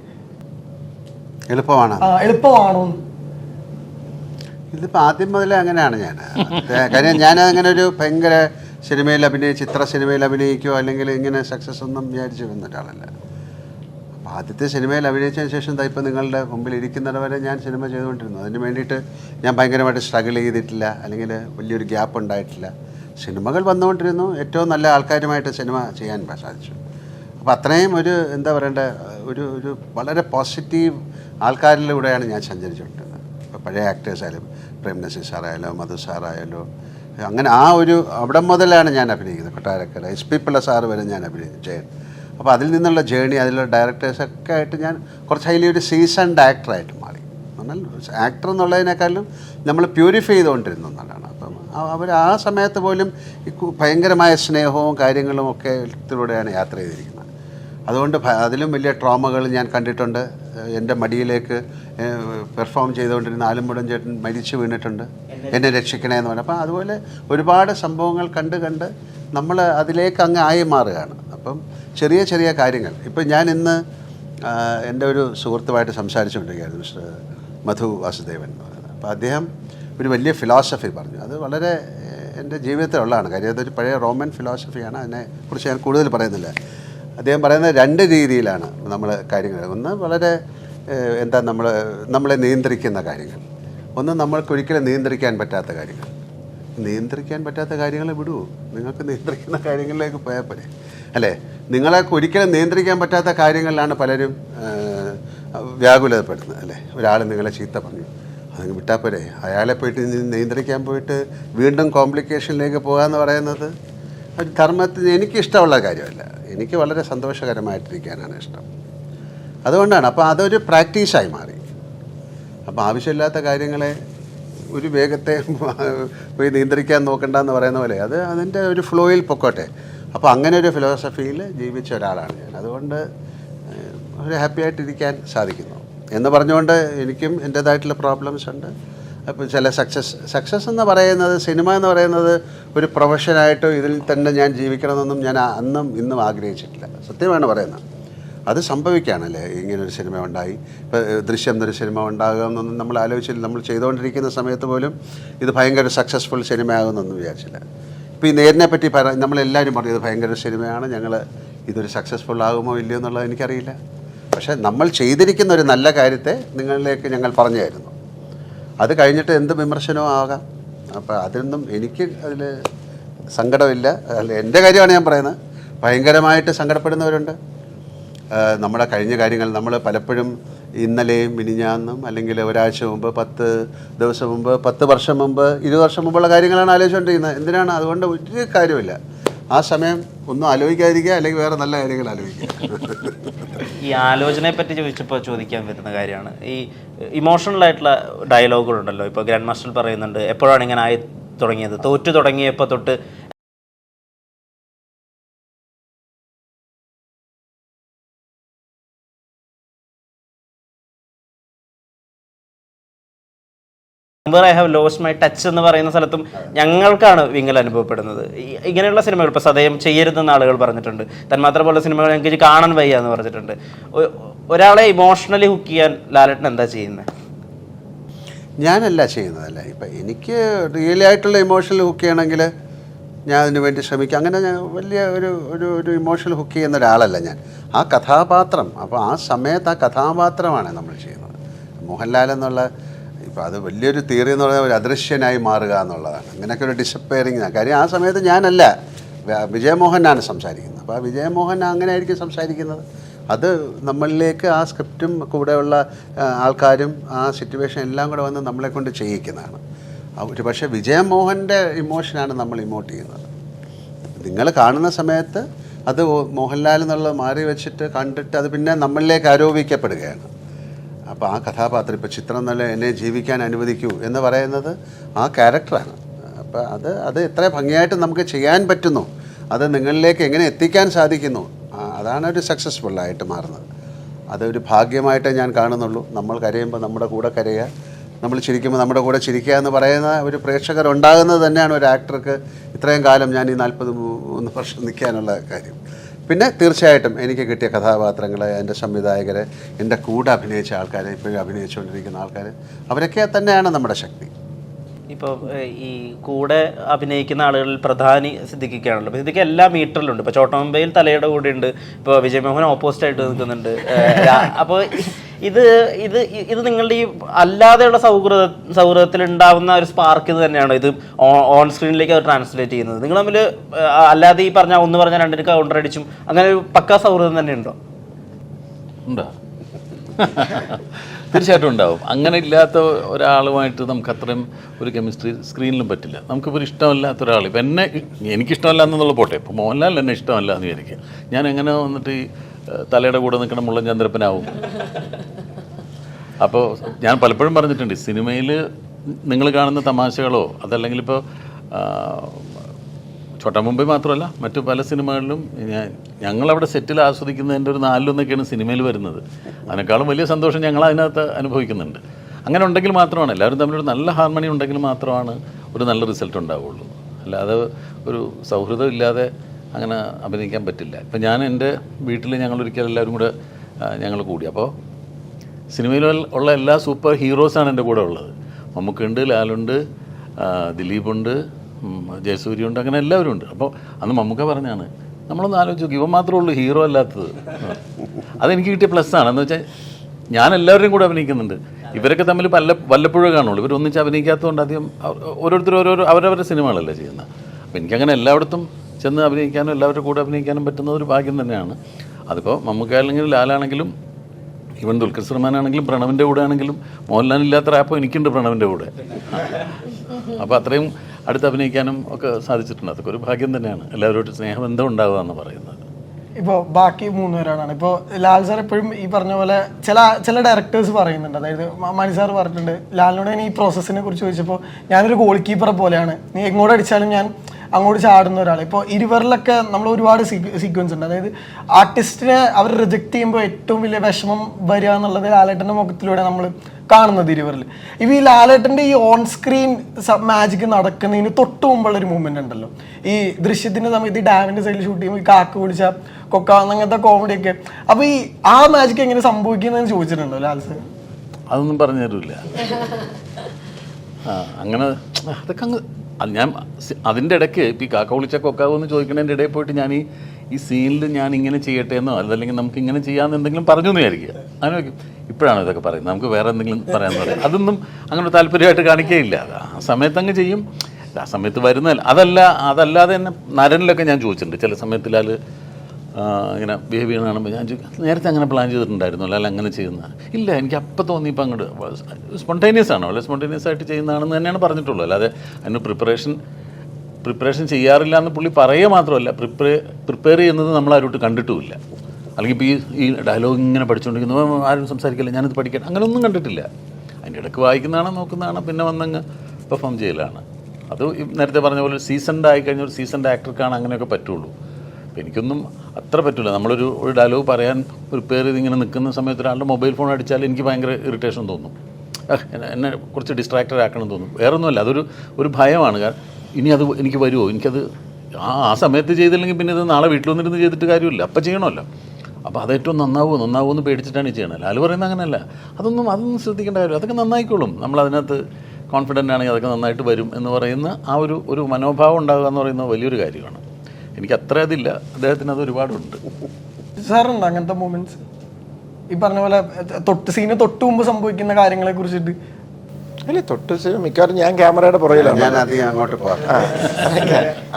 Speaker 3: എളുപ്പമാണ്.
Speaker 5: എളുപ്പമാണോ?
Speaker 3: ഇതിപ്പോൾ ആദ്യം മുതലേ അങ്ങനെയാണ് ഞാൻ. കാര്യം ഞാൻ അങ്ങനെ ഒരു ഭയങ്കര സിനിമയിൽ അഭിനയിച്ച് ചിത്ര സിനിമയിൽ അഭിനയിക്കുകയോ അല്ലെങ്കിൽ ഇങ്ങനെ സക്സസ് ഒന്നും വിചാരിച്ചു വന്ന ഒരാളല്ല. അപ്പോൾ ആദ്യത്തെ സിനിമയിൽ അഭിനയിച്ചതിന് ശേഷം ഇപ്പോൾ നിങ്ങളുടെ മുമ്പിൽ ഇരിക്കുന്നത് വരെ ഞാൻ സിനിമ ചെയ്തുകൊണ്ടിരുന്നു. അതിന് വേണ്ടിയിട്ട് ഞാൻ ഭയങ്കരമായിട്ട് സ്ട്രഗിൾ ചെയ്തിട്ടില്ല. അല്ലെങ്കിൽ വലിയൊരു ഗ്യാപ്പ് ഉണ്ടായിട്ടില്ല. സിനിമകൾ വന്നുകൊണ്ടിരുന്നു. ഏറ്റവും നല്ല ആൾക്കാരുമായിട്ട് സിനിമ ചെയ്യാൻ സാധിച്ചു. അപ്പോൾ അത്രയും ഒരു എന്താ പറയേണ്ട ഒരു ഒരു വളരെ പോസിറ്റീവ് ആൾക്കാരിലൂടെയാണ് ഞാൻ സഞ്ചരിച്ചുകൊണ്ടിരുന്നത്. ഇപ്പോൾ പഴയ ആക്ടേഴ്സ് ആയാലും പ്രേം നസീർ സാറായാലോ മധു സാറായാലോ അങ്ങനെ ആ ഒരു അവിടെ മുതലാണ് ഞാൻ അഭിനയിക്കുന്നത് Kottarakkara S P Pillai sir വരെ ഞാൻ അഭിനയിച്ചു ജയൻ. അപ്പോൾ അതിൽ നിന്നുള്ള ജേണി അതിലുള്ള ഡയറക്ടേഴ്സൊക്കെ ആയിട്ട് ഞാൻ കുറച്ച് അതിലെ ഒരു സീസൺഡ് ആക്ടറായിട്ട് മാറി. എന്നാൽ ആക്ടർ എന്നുള്ളതിനേക്കാളും നമ്മൾ പ്യൂരിഫൈ ചെയ്തുകൊണ്ടിരുന്ന ഒന്നാണ് അപ്പം അവർ ആ സമയത്ത് പോലും ഭയങ്കരമായ സ്നേഹവും കാര്യങ്ങളും ഒക്കെ ത്തിലൂടെയാണ് യാത്ര ചെയ്തിരിക്കുന്നത്. അതുകൊണ്ട് അതിലും വലിയ ട്രോമകൾ ഞാൻ കണ്ടിട്ടുണ്ട്. എന്റെ മടിയിലേക്ക് പെർഫോം ചെയ്തുകൊണ്ടിരുന്ന ആലുംപുടം ചേട്ടൻ മരിച്ചു വീണിട്ടുണ്ട്. എന്നെ രക്ഷിക്കണേ എന്ന് പറഞ്ഞു. അപ്പം അതുപോലെ ഒരുപാട് സംഭവങ്ങൾ കണ്ട് കണ്ട് നമ്മൾ അതിലേക്ക് അങ്ങ് ആയി മാറുകയാണ്. അപ്പം ചെറിയ ചെറിയ കാര്യങ്ങൾ. ഇപ്പം ഞാൻ ഇന്ന് എന്റെ ഒരു സുഹൃത്തുമായിട്ട് സംസാരിച്ചുകൊണ്ടിരിക്കുകയായിരുന്നു മിസ്റ്റർ മധു വാസുദേവൻ. എന്ന് പറയുന്നത് അപ്പോൾ അദ്ദേഹം ഒരു വലിയ ഫിലോസഫി പറഞ്ഞു. അത് വളരെ എന്റെ ജീവിതത്തിലുള്ളതാണ്. കാര്യം അതൊരു പഴയ റോമൻ ഫിലോസഫിയാണ് അതിനെക്കുറിച്ച് ഞാൻ കൂടുതൽ പറയുന്നില്ല. അദ്ദേഹം പറയുന്നത് രണ്ട് രീതിയിലാണ് നമ്മൾ കാര്യങ്ങൾ. ഒന്ന് വളരെ എന്താ നമ്മൾ നമ്മളെ നിയന്ത്രിക്കുന്ന കാര്യങ്ങൾ. ഒന്ന് നമ്മൾക്ക് ഒരിക്കലും നിയന്ത്രിക്കാൻ പറ്റാത്ത കാര്യങ്ങൾ. നിയന്ത്രിക്കാൻ പറ്റാത്ത കാര്യങ്ങൾ വിടൂ. നിങ്ങൾക്ക് നിയന്ത്രിക്കുന്ന കാര്യങ്ങളിലേക്ക് പോയാൽ പോരെ. അല്ലേ? നിങ്ങളെ ഒരിക്കലും നിയന്ത്രിക്കാൻ പറ്റാത്ത കാര്യങ്ങളിലാണ് പലരും വ്യാകുലതപ്പെടുന്നത് അല്ലേ? ഒരാൾ നിങ്ങളെ ചീത്ത പറഞ്ഞു. അതങ്ങ് വിട്ടാൽ പോരെ. അയാളെ പോയിട്ട് നിയന്ത്രിക്കാൻ പോയിട്ട് വീണ്ടും കോംപ്ലിക്കേഷനിലേക്ക് പോകാമെന്ന് പറയുന്നത് ധർമ്മത്തിന് എനിക്കിഷ്ടമുള്ള കാര്യമല്ല. എനിക്ക് വളരെ സന്തോഷകരമായിട്ടിരിക്കാനാണ് ഇഷ്ടം. അതുകൊണ്ടാണ് അപ്പോൾ അതൊരു പ്രാക്ടീസായി മാറി. അപ്പോൾ ആവശ്യമില്ലാത്ത കാര്യങ്ങളെ ഒരു വേഗത്തെ പോയി നിയന്ത്രിക്കാൻ നോക്കണ്ടെന്ന് പറയുന്ന പോലെ അത് അതിന്റെ ഒരു ഫ്ലോയിൽ പൊക്കോട്ടെ. അപ്പോൾ അങ്ങനെ ഒരു ഫിലോസഫിയിൽ ജീവിച്ച ഒരാളാണ് ഞാൻ. അതുകൊണ്ട് ഒരു ഹാപ്പി ആയിട്ടിരിക്കാൻ സാധിക്കുന്നു. എന്ന് പറഞ്ഞുകൊണ്ട് എനിക്കും എന്റേതായിട്ടുള്ള പ്രോബ്ലംസ് ഉണ്ട്. ചില സക്സസ് സക്സസ് എന്ന് പറയുന്നത് സിനിമ എന്ന് പറയുന്നത് ഒരു പ്രൊഫഷനായിട്ടോ ഇതിൽ തന്നെ ഞാൻ ജീവിക്കണമെന്നൊന്നും ഞാൻ അന്നും ഇന്നും ആഗ്രഹിച്ചിട്ടില്ല. സത്യമാണ് പറയുന്നത്. അത് സംഭവിക്കുകയാണല്ലേ? ഇങ്ങനൊരു സിനിമ ഉണ്ടായി. ഇപ്പോൾ ദൃശ്യം എന്നൊരു സിനിമ ഉണ്ടാകുമെന്നൊന്നും നമ്മൾ ആലോചിച്ചില്ല. നമ്മൾ ചെയ്തുകൊണ്ടിരിക്കുന്ന സമയത്ത് പോലും ഇത് ഭയങ്കര സക്സസ്ഫുൾ സിനിമയാകുമെന്നൊന്നും വിചാരിച്ചില്ല. ഇപ്പോൾ ഈ നേരിനെ പറ്റി പറ നമ്മളെല്ലാവരും പറഞ്ഞു ഇത് ഭയങ്കര സിനിമയാണ് ഞങ്ങൾ ഇതൊരു സക്സസ്ഫുൾ ആകുമോ ഇല്ലയോ എന്നുള്ളത് എനിക്കറിയില്ല. പക്ഷേ നമ്മൾ ചെയ്തിരിക്കുന്ന ഒരു നല്ല കാര്യത്തെ നിങ്ങളിലേക്ക് ഞങ്ങൾ പറഞ്ഞു തരുന്നു. അത് കഴിഞ്ഞിട്ട് എന്ത് വിമർശനവും ആകാം. അപ്പോൾ അതിനൊന്നും എനിക്ക് അതിൽ സങ്കടമില്ല. അല്ല എന്റെ കാര്യമാണ് ഞാൻ പറയുന്നത്. ഭയങ്കരമായിട്ട് സങ്കടപ്പെടുന്നവരുണ്ട്. നമ്മുടെ കഴിഞ്ഞ കാര്യങ്ങൾ നമ്മൾ പലപ്പോഴും ഇന്നലെയും മിനിഞ്ഞാന്നും അല്ലെങ്കിൽ ഒരാഴ്ച മുമ്പ് പത്ത് ദിവസം മുമ്പ് പത്ത് വർഷം മുമ്പ് ഇരുപത് വർഷം മുമ്പുള്ള കാര്യങ്ങളാണ് ആലോചിച്ചുകൊണ്ടിരിക്കുന്നത്. എന്തിനാണ്? അതുകൊണ്ട് ഒരു കാര്യമില്ല ആ സമയം ഒന്നും ആലോചിക്കാതിരിക്കുക അല്ലെങ്കിൽ വേറെ നല്ല കാര്യങ്ങൾ ആലോചിക്കുക.
Speaker 1: ഈ ആലോചനയെ പറ്റി ചോദിച്ചപ്പോൾ ചോദിക്കാൻ പറ്റുന്ന കാര്യമാണ്. ഈ ഇമോഷണൽ ആയിട്ടുള്ള ഡയലോഗുകളുണ്ടല്ലോ ഇപ്പോൾ ഗ്രാൻഡ് മാസ്റ്റർ പറയുന്നുണ്ട് എപ്പോഴാണ് ഇങ്ങനെ ആയി തുടങ്ങിയത്? തോറ്റു തുടങ്ങിയപ്പോൾ തൊട്ട് I have lost my touch എന്ന് പറയുന്ന സ്ഥലത്തും ഞങ്ങൾക്കാണ് വിങ്ങൽ അനുഭവപ്പെടുന്നത്. ഇങ്ങനെയുള്ള സിനിമകൾ ഇപ്പോൾ സദയം ചെയ്യരുതെന്ന് ആളുകൾ പറഞ്ഞിട്ടുണ്ട്. തന്മാത്ര പോലുള്ള സിനിമകൾ ഞങ്ങൾക്ക് കാണാൻ വയ്യ എന്ന് പറഞ്ഞിട്ടുണ്ട്. ഒരാളെ ഇമോഷണലി ഹുക്ക് ചെയ്യാൻ ലാലട്ടൻ എന്താ ചെയ്യുന്നത്
Speaker 3: ഞാനല്ല ചെയ്യുന്നതല്ല. ഇപ്പം എനിക്ക് റിയലി ആയിട്ടുള്ള ഇമോഷണൽ ഹുക്ക് ചെയ്യണമെങ്കിൽ ഞാൻ അതിന് വേണ്ടി ശ്രമിക്കും. അങ്ങനെ ഞാൻ വലിയ ഒരു ഒരു ഒരു ഇമോഷണൽ ഹുക്ക് ചെയ്യുന്ന ഒരാളല്ല ഞാൻ. ആ കഥാപാത്രം അപ്പോൾ ആ സമയത്ത് ആ കഥാപാത്രമാണ് നമ്മൾ ചെയ്യുന്നത്. മോഹൻലാൽ എന്നുള്ള ഇപ്പോൾ അത് വലിയൊരു തിയറി എന്ന് പറഞ്ഞാൽ ഒരു അദൃശ്യനായി മാറുക എന്നുള്ളതാണ്. അങ്ങനെയൊക്കെ ഒരു ഡിസപ്പയറിങ് കാര്യം ആ സമയത്ത് ഞാനല്ല. വിജയമോഹനാണ് സംസാരിക്കുന്നത്. അപ്പോൾ ആ വിജയമോഹൻ അങ്ങനെ ആയിരിക്കും സംസാരിക്കുന്നത്. അത് നമ്മളിലേക്ക് ആ സ്ക്രിപ്റ്റും കൂടെയുള്ള ആൾക്കാരും ആ സിറ്റുവേഷൻ എല്ലാം കൂടെ വന്ന് നമ്മളെ കൊണ്ട് ചെയ്യിക്കുന്നതാണ്. ഒരു പക്ഷേ വിജയമോഹന്റെ ഇമോഷനാണ് നമ്മൾ ഇമോട്ട് ചെയ്യുന്നത്. നിങ്ങൾ കാണുന്ന സമയത്ത് അത് മോഹൻലാൽ എന്നുള്ളത് മാറി വെച്ചിട്ട് കണ്ടിട്ട് അത് പിന്നെ നമ്മളിലേക്ക് ആരോപിക്കപ്പെടുകയാണ്. അപ്പോൾ ആ കഥാപാത്രം ഇപ്പോൾ ചിത്രം നല്ല എന്നെ ജീവിക്കാൻ അനുവദിക്കൂ എന്ന് പറയുന്നത് ആ ക്യാരക്ടറാണ്. അപ്പോൾ അത് അത് എത്ര ഭംഗിയായിട്ട് നമുക്ക് ചെയ്യാൻ പറ്റുന്നു അത് നിങ്ങളിലേക്ക് എങ്ങനെ എത്തിക്കാൻ സാധിക്കുന്നു അതാണ് ഒരു സക്സസ്ഫുൾ ആയിട്ട് മാറുന്നത്. അതൊരു ഭാഗ്യമായിട്ടേ ഞാൻ കാണുന്നുള്ളൂ. നമ്മൾ കരയുമ്പോൾ നമ്മുടെ കൂടെ കരയുക നമ്മൾ ചിരിക്കുമ്പോൾ നമ്മുടെ കൂടെ ചിരിക്കുക എന്ന് പറയുന്ന ഒരു പ്രേക്ഷകർ ഉണ്ടാകുന്നത് തന്നെയാണ് ഒരു ആക്ടർക്ക് ഇത്രയും കാലം ഞാൻ ഈ നാൽപ്പത് മൂന്ന് വർഷം നിൽക്കാനുള്ള കാര്യം. പിന്നെ തീർച്ചയായിട്ടും എനിക്ക് കിട്ടിയ കഥാപാത്രങ്ങളെ എന്റെ സംവിധായകരെ എന്റെ കൂടെ അഭിനയിച്ച ആൾക്കാരെ ഇപ്പോഴും അഭിനയിച്ചുകൊണ്ടിരിക്കുന്ന ആൾക്കാർ അവരൊക്കെ തന്നെയാണ് നമ്മുടെ ശക്തി.
Speaker 1: ഇപ്പോൾ ഈ കൂടെ അഭിനയിക്കുന്ന ആളുകളിൽ പ്രധാനി സിദ്ദിഖിക്കാണല്ലോ. അപ്പോൾ സിദ്ദിഖ് എല്ലാ മീറ്ററിലുണ്ട്. ഇപ്പോൾ ചോട്ടമ്പയിൽ തലയുടെ കൂടെ ഉണ്ട് ഇപ്പോൾ വിജയമോഹൻ ഓപ്പോസിറ്റ് ആയിട്ട് നിൽക്കുന്നുണ്ട്. അപ്പോൾ ഇത് ഇത് ഇത് നിങ്ങളുടെ ഈ അല്ലാതെയുള്ള സൗഹൃദ സൗഹൃദത്തിൽ ഉണ്ടാവുന്ന ഒരു സ്പാർക്ക് ഇത് തന്നെയാണ്? ഇത് ഓൺ സ്ക്രീനിലേക്ക് അത് ട്രാൻസ്ലേറ്റ് ചെയ്യുന്നത്. നിങ്ങൾ തമ്മിൽ അല്ലാതെ ഈ പറഞ്ഞ ഒന്ന് പറഞ്ഞ രണ്ടിന് കൗണ്ടർ അടിച്ചും അങ്ങനെ ഒരു പക്കാ സൗഹൃദം തന്നെ ഉണ്ടോ?
Speaker 2: ഉണ്ടോ തീർച്ചയായിട്ടും ഉണ്ടാവും. അങ്ങനെ ഇല്ലാത്ത ഒരാളുമായിട്ട് നമുക്ക് അത്രയും ഒരു കെമിസ്ട്രി സ്ക്രീനിലും പറ്റില്ല. നമുക്കിപ്പോൾ ഒരു ഇഷ്ടമല്ലാത്ത ഒരാൾ ഇപ്പം എന്നെ എനിക്കിഷ്ടമല്ല എന്നുള്ള പോട്ടെ. ഇപ്പോൾ മോഹൻലാൽ എന്നെ ഇഷ്ടമല്ല എന്ന് വിചാരിക്കുക. ഞാൻ എങ്ങനെ വന്നിട്ട് ഈ തലയുടെ കൂടെ നിൽക്കുന്ന മുള്ളൻ ചന്ദ്രപ്പനാവും. അപ്പോൾ ഞാൻ പലപ്പോഴും പറഞ്ഞിട്ടുണ്ട് സിനിമയിൽ നിങ്ങൾ കാണുന്ന തമാശകളോ അതല്ലെങ്കിൽ ഇപ്പോൾ ചോട്ടാ മുംബൈ മാത്രമല്ല മറ്റു പല സിനിമകളിലും ഞാൻ ഞങ്ങളവിടെ സെറ്റിൽ ആസ്വദിക്കുന്നതിന്റെ ഒരു നാലിലൊന്നൊക്കെയാണ് സിനിമയിൽ വരുന്നത്. അതിനേക്കാളും വലിയ സന്തോഷം ഞങ്ങൾ അതിനകത്ത് അനുഭവിക്കുന്നുണ്ട്. അങ്ങനെ ഉണ്ടെങ്കിൽ മാത്രമാണ് എല്ലാവരും തമ്മിലൊരു നല്ല ഹാർമണി ഉണ്ടെങ്കിൽ മാത്രമാണ് ഒരു നല്ല റിസൾട്ട് ഉണ്ടാവുള്ളൂ. അല്ലാതെ ഒരു സൗഹൃദം ഇല്ലാതെ അങ്ങനെ അഭിനയിക്കാൻ പറ്റില്ല. ഇപ്പം ഞാൻ എന്റെ വീട്ടിൽ ഞങ്ങൾ ഒരിക്കൽ എല്ലാവരും കൂടെ ഞങ്ങൾ കൂടി. അപ്പോൾ സിനിമയിൽ ഉള്ള എല്ലാ സൂപ്പർ ഹീറോസാണ് എന്റെ കൂടെ ഉള്ളത്. മമ്മൂക്കുണ്ട് ലാലുണ്ട് ദിലീപുണ്ട് ജയസൂര്യ ജയസൂര്യയുണ്ട് അങ്ങനെ എല്ലാവരും ഉണ്ട്. അപ്പോൾ അന്ന് മമ്മൂക്ക പറഞ്ഞാണ് നമ്മളൊന്ന് ആലോചിച്ച് നോക്കി ഇവൻ മാത്രമേ ഉള്ളൂ ഹീറോ അല്ലാത്തത്. അതെനിക്ക് കിട്ടിയ പ്ലസ് ആണ്. എന്ന് വെച്ചാൽ ഞാൻ എല്ലാവരുടെയും കൂടെ അഭിനയിക്കുന്നുണ്ട്. ഇവരൊക്കെ തമ്മിൽ പല വല്ലപ്പോഴേ കാണുള്ളൂ. ഇവരൊന്നിച്ച് അഭിനയിക്കാത്തതുകൊണ്ട് അധികം ഓരോരുത്തരും ഓരോരോ അവരവരുടെ സിനിമകളല്ലേ ചെയ്യുന്നത്. അപ്പോൾ എനിക്കങ്ങനെ എല്ലായിടത്തും ചെന്ന് അഭിനയിക്കാനും എല്ലാവരുടെ കൂടെ അഭിനയിക്കാനും പറ്റുന്നത് ഒരു ഭാഗ്യം തന്നെയാണ്. അതിപ്പോൾ മമ്മൂക്കായാലെങ്കിലും ലാലാണെങ്കിലും ഇവൻ ദുൽഖർ സൽമാൻ ആണെങ്കിലും പ്രണവിന്റെ കൂടെ ആണെങ്കിലും മോഹൻലാൽ ഇല്ലാത്ത റാപ്പോ എനിക്കുണ്ട് പ്രണവിന്റെ കൂടെ. അപ്പോൾ അത്രയും അടുത്ത് അഭിനയിക്കാനും ഒക്കെ സാധിച്ചിട്ടുണ്ട്. അതൊക്കെ ഒരു ഭാഗ്യം തന്നെയാണ്. എല്ലാവരോടും സ്നേഹബന്ധം ഉണ്ടാവുക എന്ന് പറയുന്നത്.
Speaker 5: ഇപ്പോൾ ബാക്കി മൂന്ന് പേരാണ് ഇപ്പോൾ ലാൽ സാർ എപ്പോഴും ഈ പറഞ്ഞ പോലെ ചില ചില ഡയറക്ടേഴ്സ് പറയുന്നുണ്ട്. അതായത് മണി സാർ പറഞ്ഞിട്ടുണ്ട് ലാലിനോട് ഞാൻ ഈ പ്രോസസ്സിനെ കുറിച്ച് ചോദിച്ചപ്പോൾ ഞാനൊരു ഗോൾ കീപ്പറെ പോലെയാണ്. നീ എങ്ങോട്ട് അടിച്ചാലും ഞാൻ അങ്ങോട്ട് ചാടുന്ന ഒരാൾ ഇപ്പോൾ ഇരുവരിലൊക്കെ നമ്മൾ ഒരുപാട് സീക്വൻസ് ഉണ്ട്. അതായത് ആർട്ടിസ്റ്റിനെ അവർ റിജക്ട് ചെയ്യുമ്പോൾ ഏറ്റവും വലിയ വിഷമം വരിക എന്നുള്ളത് ലാലേട്ടന്റെ മുഖത്തിലൂടെ നമ്മൾ കാണുന്നത് ഇരുവരിൽ ഇപ്പം ഈ ലാലേട്ടന്റെ ഈ ഓൺ സ്ക്രീൻ മാജിക് നടക്കുന്നതിന് തൊട്ട് മുമ്പുള്ള ഒരു മൂവ്മെന്റ് ഉണ്ടല്ലോ. ഈ ദൃശ്യത്തിന്റെ സമയത്ത് ഈ ഡാമിന്റെ സൈഡിൽ ഷൂട്ട് ചെയ്യുമ്പോൾ ഈ കാക്ക പിടിച്ച കൊക്ക അങ്ങനത്തെ കോമഡി ഒക്കെ. അപ്പൊ ഈ ആ മാജിക് എങ്ങനെ സംഭവിക്കുന്നതെന്ന് ചോദിച്ചിട്ടുണ്ടോ ലാൽ
Speaker 2: അതൊന്നും പറഞ്ഞു തരില്ല. അങ്ങനെ അതൊക്കെ അങ്ങ് ഞാൻ അതിന്റെ ഇടയ്ക്ക് ഇപ്പം ഈ കാക്ക വിളിച്ച കൊക്കാവെന്ന് ചോദിക്കുന്നതിന്റെ ഇടയിൽ പോയിട്ട് ഞാൻ ഈ ഈ സീനിൽ ഞാൻ ഇങ്ങനെ ചെയ്യട്ടെ എന്നോ അല്ലെങ്കിൽ നമുക്ക് ഇങ്ങനെ ചെയ്യാമെന്ന് എന്തെങ്കിലും പറഞ്ഞു എന്ന് വിചാരിക്കുക. അങ്ങനെ ഇപ്പോഴാണ് ഇതൊക്കെ പറയുന്നത്? നമുക്ക് വേറെ എന്തെങ്കിലും പറയാൻ പറയും. അതൊന്നും അങ്ങനെ താല്പര്യമായിട്ട് കാണിക്കുകയില്ല. ആ സമയത്ത് അങ്ങ് ചെയ്യും. ആ സമയത്ത് വരുന്നതല്ല. അതല്ല അതല്ലാതെ തന്നെ നരനിലൊക്കെ ഞാൻ ചോദിച്ചിട്ടുണ്ട്. ചില സമയത്തിൽ അത് ഇങ്ങനെ ബിഹേവ് ചെയ്യണ കാണുമ്പോൾ ഞാൻ നേരത്തെ അങ്ങനെ പ്ലാൻ ചെയ്തിട്ടുണ്ടായിരുന്നു? അല്ല അങ്ങനെ ചെയ്യുന്ന? ഇല്ല എനിക്ക് അപ്പം തോന്നിയപ്പോൾ അങ്ങോട്ട് സ്പോണ്ടേനിയസ് ആണോ? വളരെ സ്പോണ്ടേനിയസ് ആയിട്ട് ചെയ്യുന്നതാണെന്ന് തന്നെയാണ് പറഞ്ഞിട്ടുള്ളൂ. അല്ലാതെ അതിന് പ്രിപ്പറേഷൻ പ്രിപ്പറേഷൻ ചെയ്യാറില്ല എന്ന് പുള്ളി പറയുക മാത്രമല്ല പ്രിപ്പയർ പ്രിപ്പയർ ചെയ്യുന്നത് നമ്മൾ ആരോട്ട് കണ്ടിട്ടുമില്ല. അല്ലെങ്കിൽ ഇപ്പോൾ ഈ ഈ ഡയലോഗ് ഇങ്ങനെ പഠിച്ചുകൊണ്ടിരിക്കുന്നു ആരും സംസാരിക്കില്ല ഞാനിത് പഠിക്കണം അങ്ങനെ ഒന്നും കണ്ടിട്ടില്ല. അതിന്റെ ഇടയ്ക്ക് വായിക്കുന്നതാണ് നോക്കുന്നതാണ് പിന്നെ വന്നങ്ങ് പെർഫോം ചെയ്യലാണ്. അത് നേരത്തെ പറഞ്ഞ പോലെ സീസൺഡ് ആയിക്കഴിഞ്ഞ കഴിഞ്ഞ ഒരു സീസൺഡ് ആക്ടർക്കാണ് അങ്ങനെയൊക്കെ പറ്റുള്ളൂ. അപ്പോൾ എനിക്കൊന്നും അത്ര പറ്റില്ല നമ്മളൊരു ഒരു ഡയലോഗ് പറയാൻ പ്രിപ്പയർ ചെയ്ത് ഇങ്ങനെ നിൽക്കുന്ന സമയത്ത് ഒരാളുടെ മൊബൈൽ ഫോൺ അടിച്ചാൽ എനിക്ക് ഭയങ്കര ഇറിറ്റേഷൻ തോന്നും. എന്നെ കുറച്ച് ഡിസ്ട്രാക്റ്റഡ് ആക്കണം തോന്നും. വേറൊന്നുമല്ല അതൊരു ഒരു ഭയമാണ്. കാരണം ഇനി അത് എനിക്ക് വരുമോ എനിക്കത് ആ ആ സമയത്ത് ചെയ്തില്ലെങ്കിൽ പിന്നെ ഇത് നാളെ വീട്ടിൽ വന്നിരുന്ന് ചെയ്തിട്ട് കാര്യമില്ല. അപ്പം ചെയ്യണമല്ലോ. അപ്പോൾ അത് ഏറ്റവും നന്നാവുമോ നന്നാവുമോ എന്ന് പേടിച്ചിട്ടാണ് ചെയ്യണത്. ലാൽ പറയുന്നത് അങ്ങനെയല്ല. അതൊന്നും അതൊന്നും ശ്രദ്ധിക്കേണ്ട കാര്യം അതൊക്കെ നന്നായിക്കോളും. നമ്മൾ അതിനകത്ത് കോൺഫിഡന്റ് ആണെങ്കിൽ അതൊക്കെ നന്നായിട്ട് വരും എന്ന് പറയുന്ന ആ ഒരു ഒരു മനോഭാവം ഉണ്ടാകുക എന്ന് പറയുന്നത് വലിയൊരു കാര്യമാണ്. എനിക്ക് അത്ര അതില്ല. അദ്ദേഹത്തിന് അത് ഒരുപാടുണ്ട്.
Speaker 5: സാറുണ്ട് അങ്ങനത്തെ മൂമെന്റ്സ് ഈ പറഞ്ഞ പോലെ തൊട്ട് സീന് തൊട്ട് മുമ്പ് സംഭവിക്കുന്ന കാര്യങ്ങളെ കുറിച്ചിട്ട്
Speaker 4: അല്ലേ? തൊട്ട് മിക്കവാറും ഞാൻ ക്യാമറയുടെ പുറകിലാണ്.
Speaker 3: ഞാൻ അധികം അങ്ങോട്ട്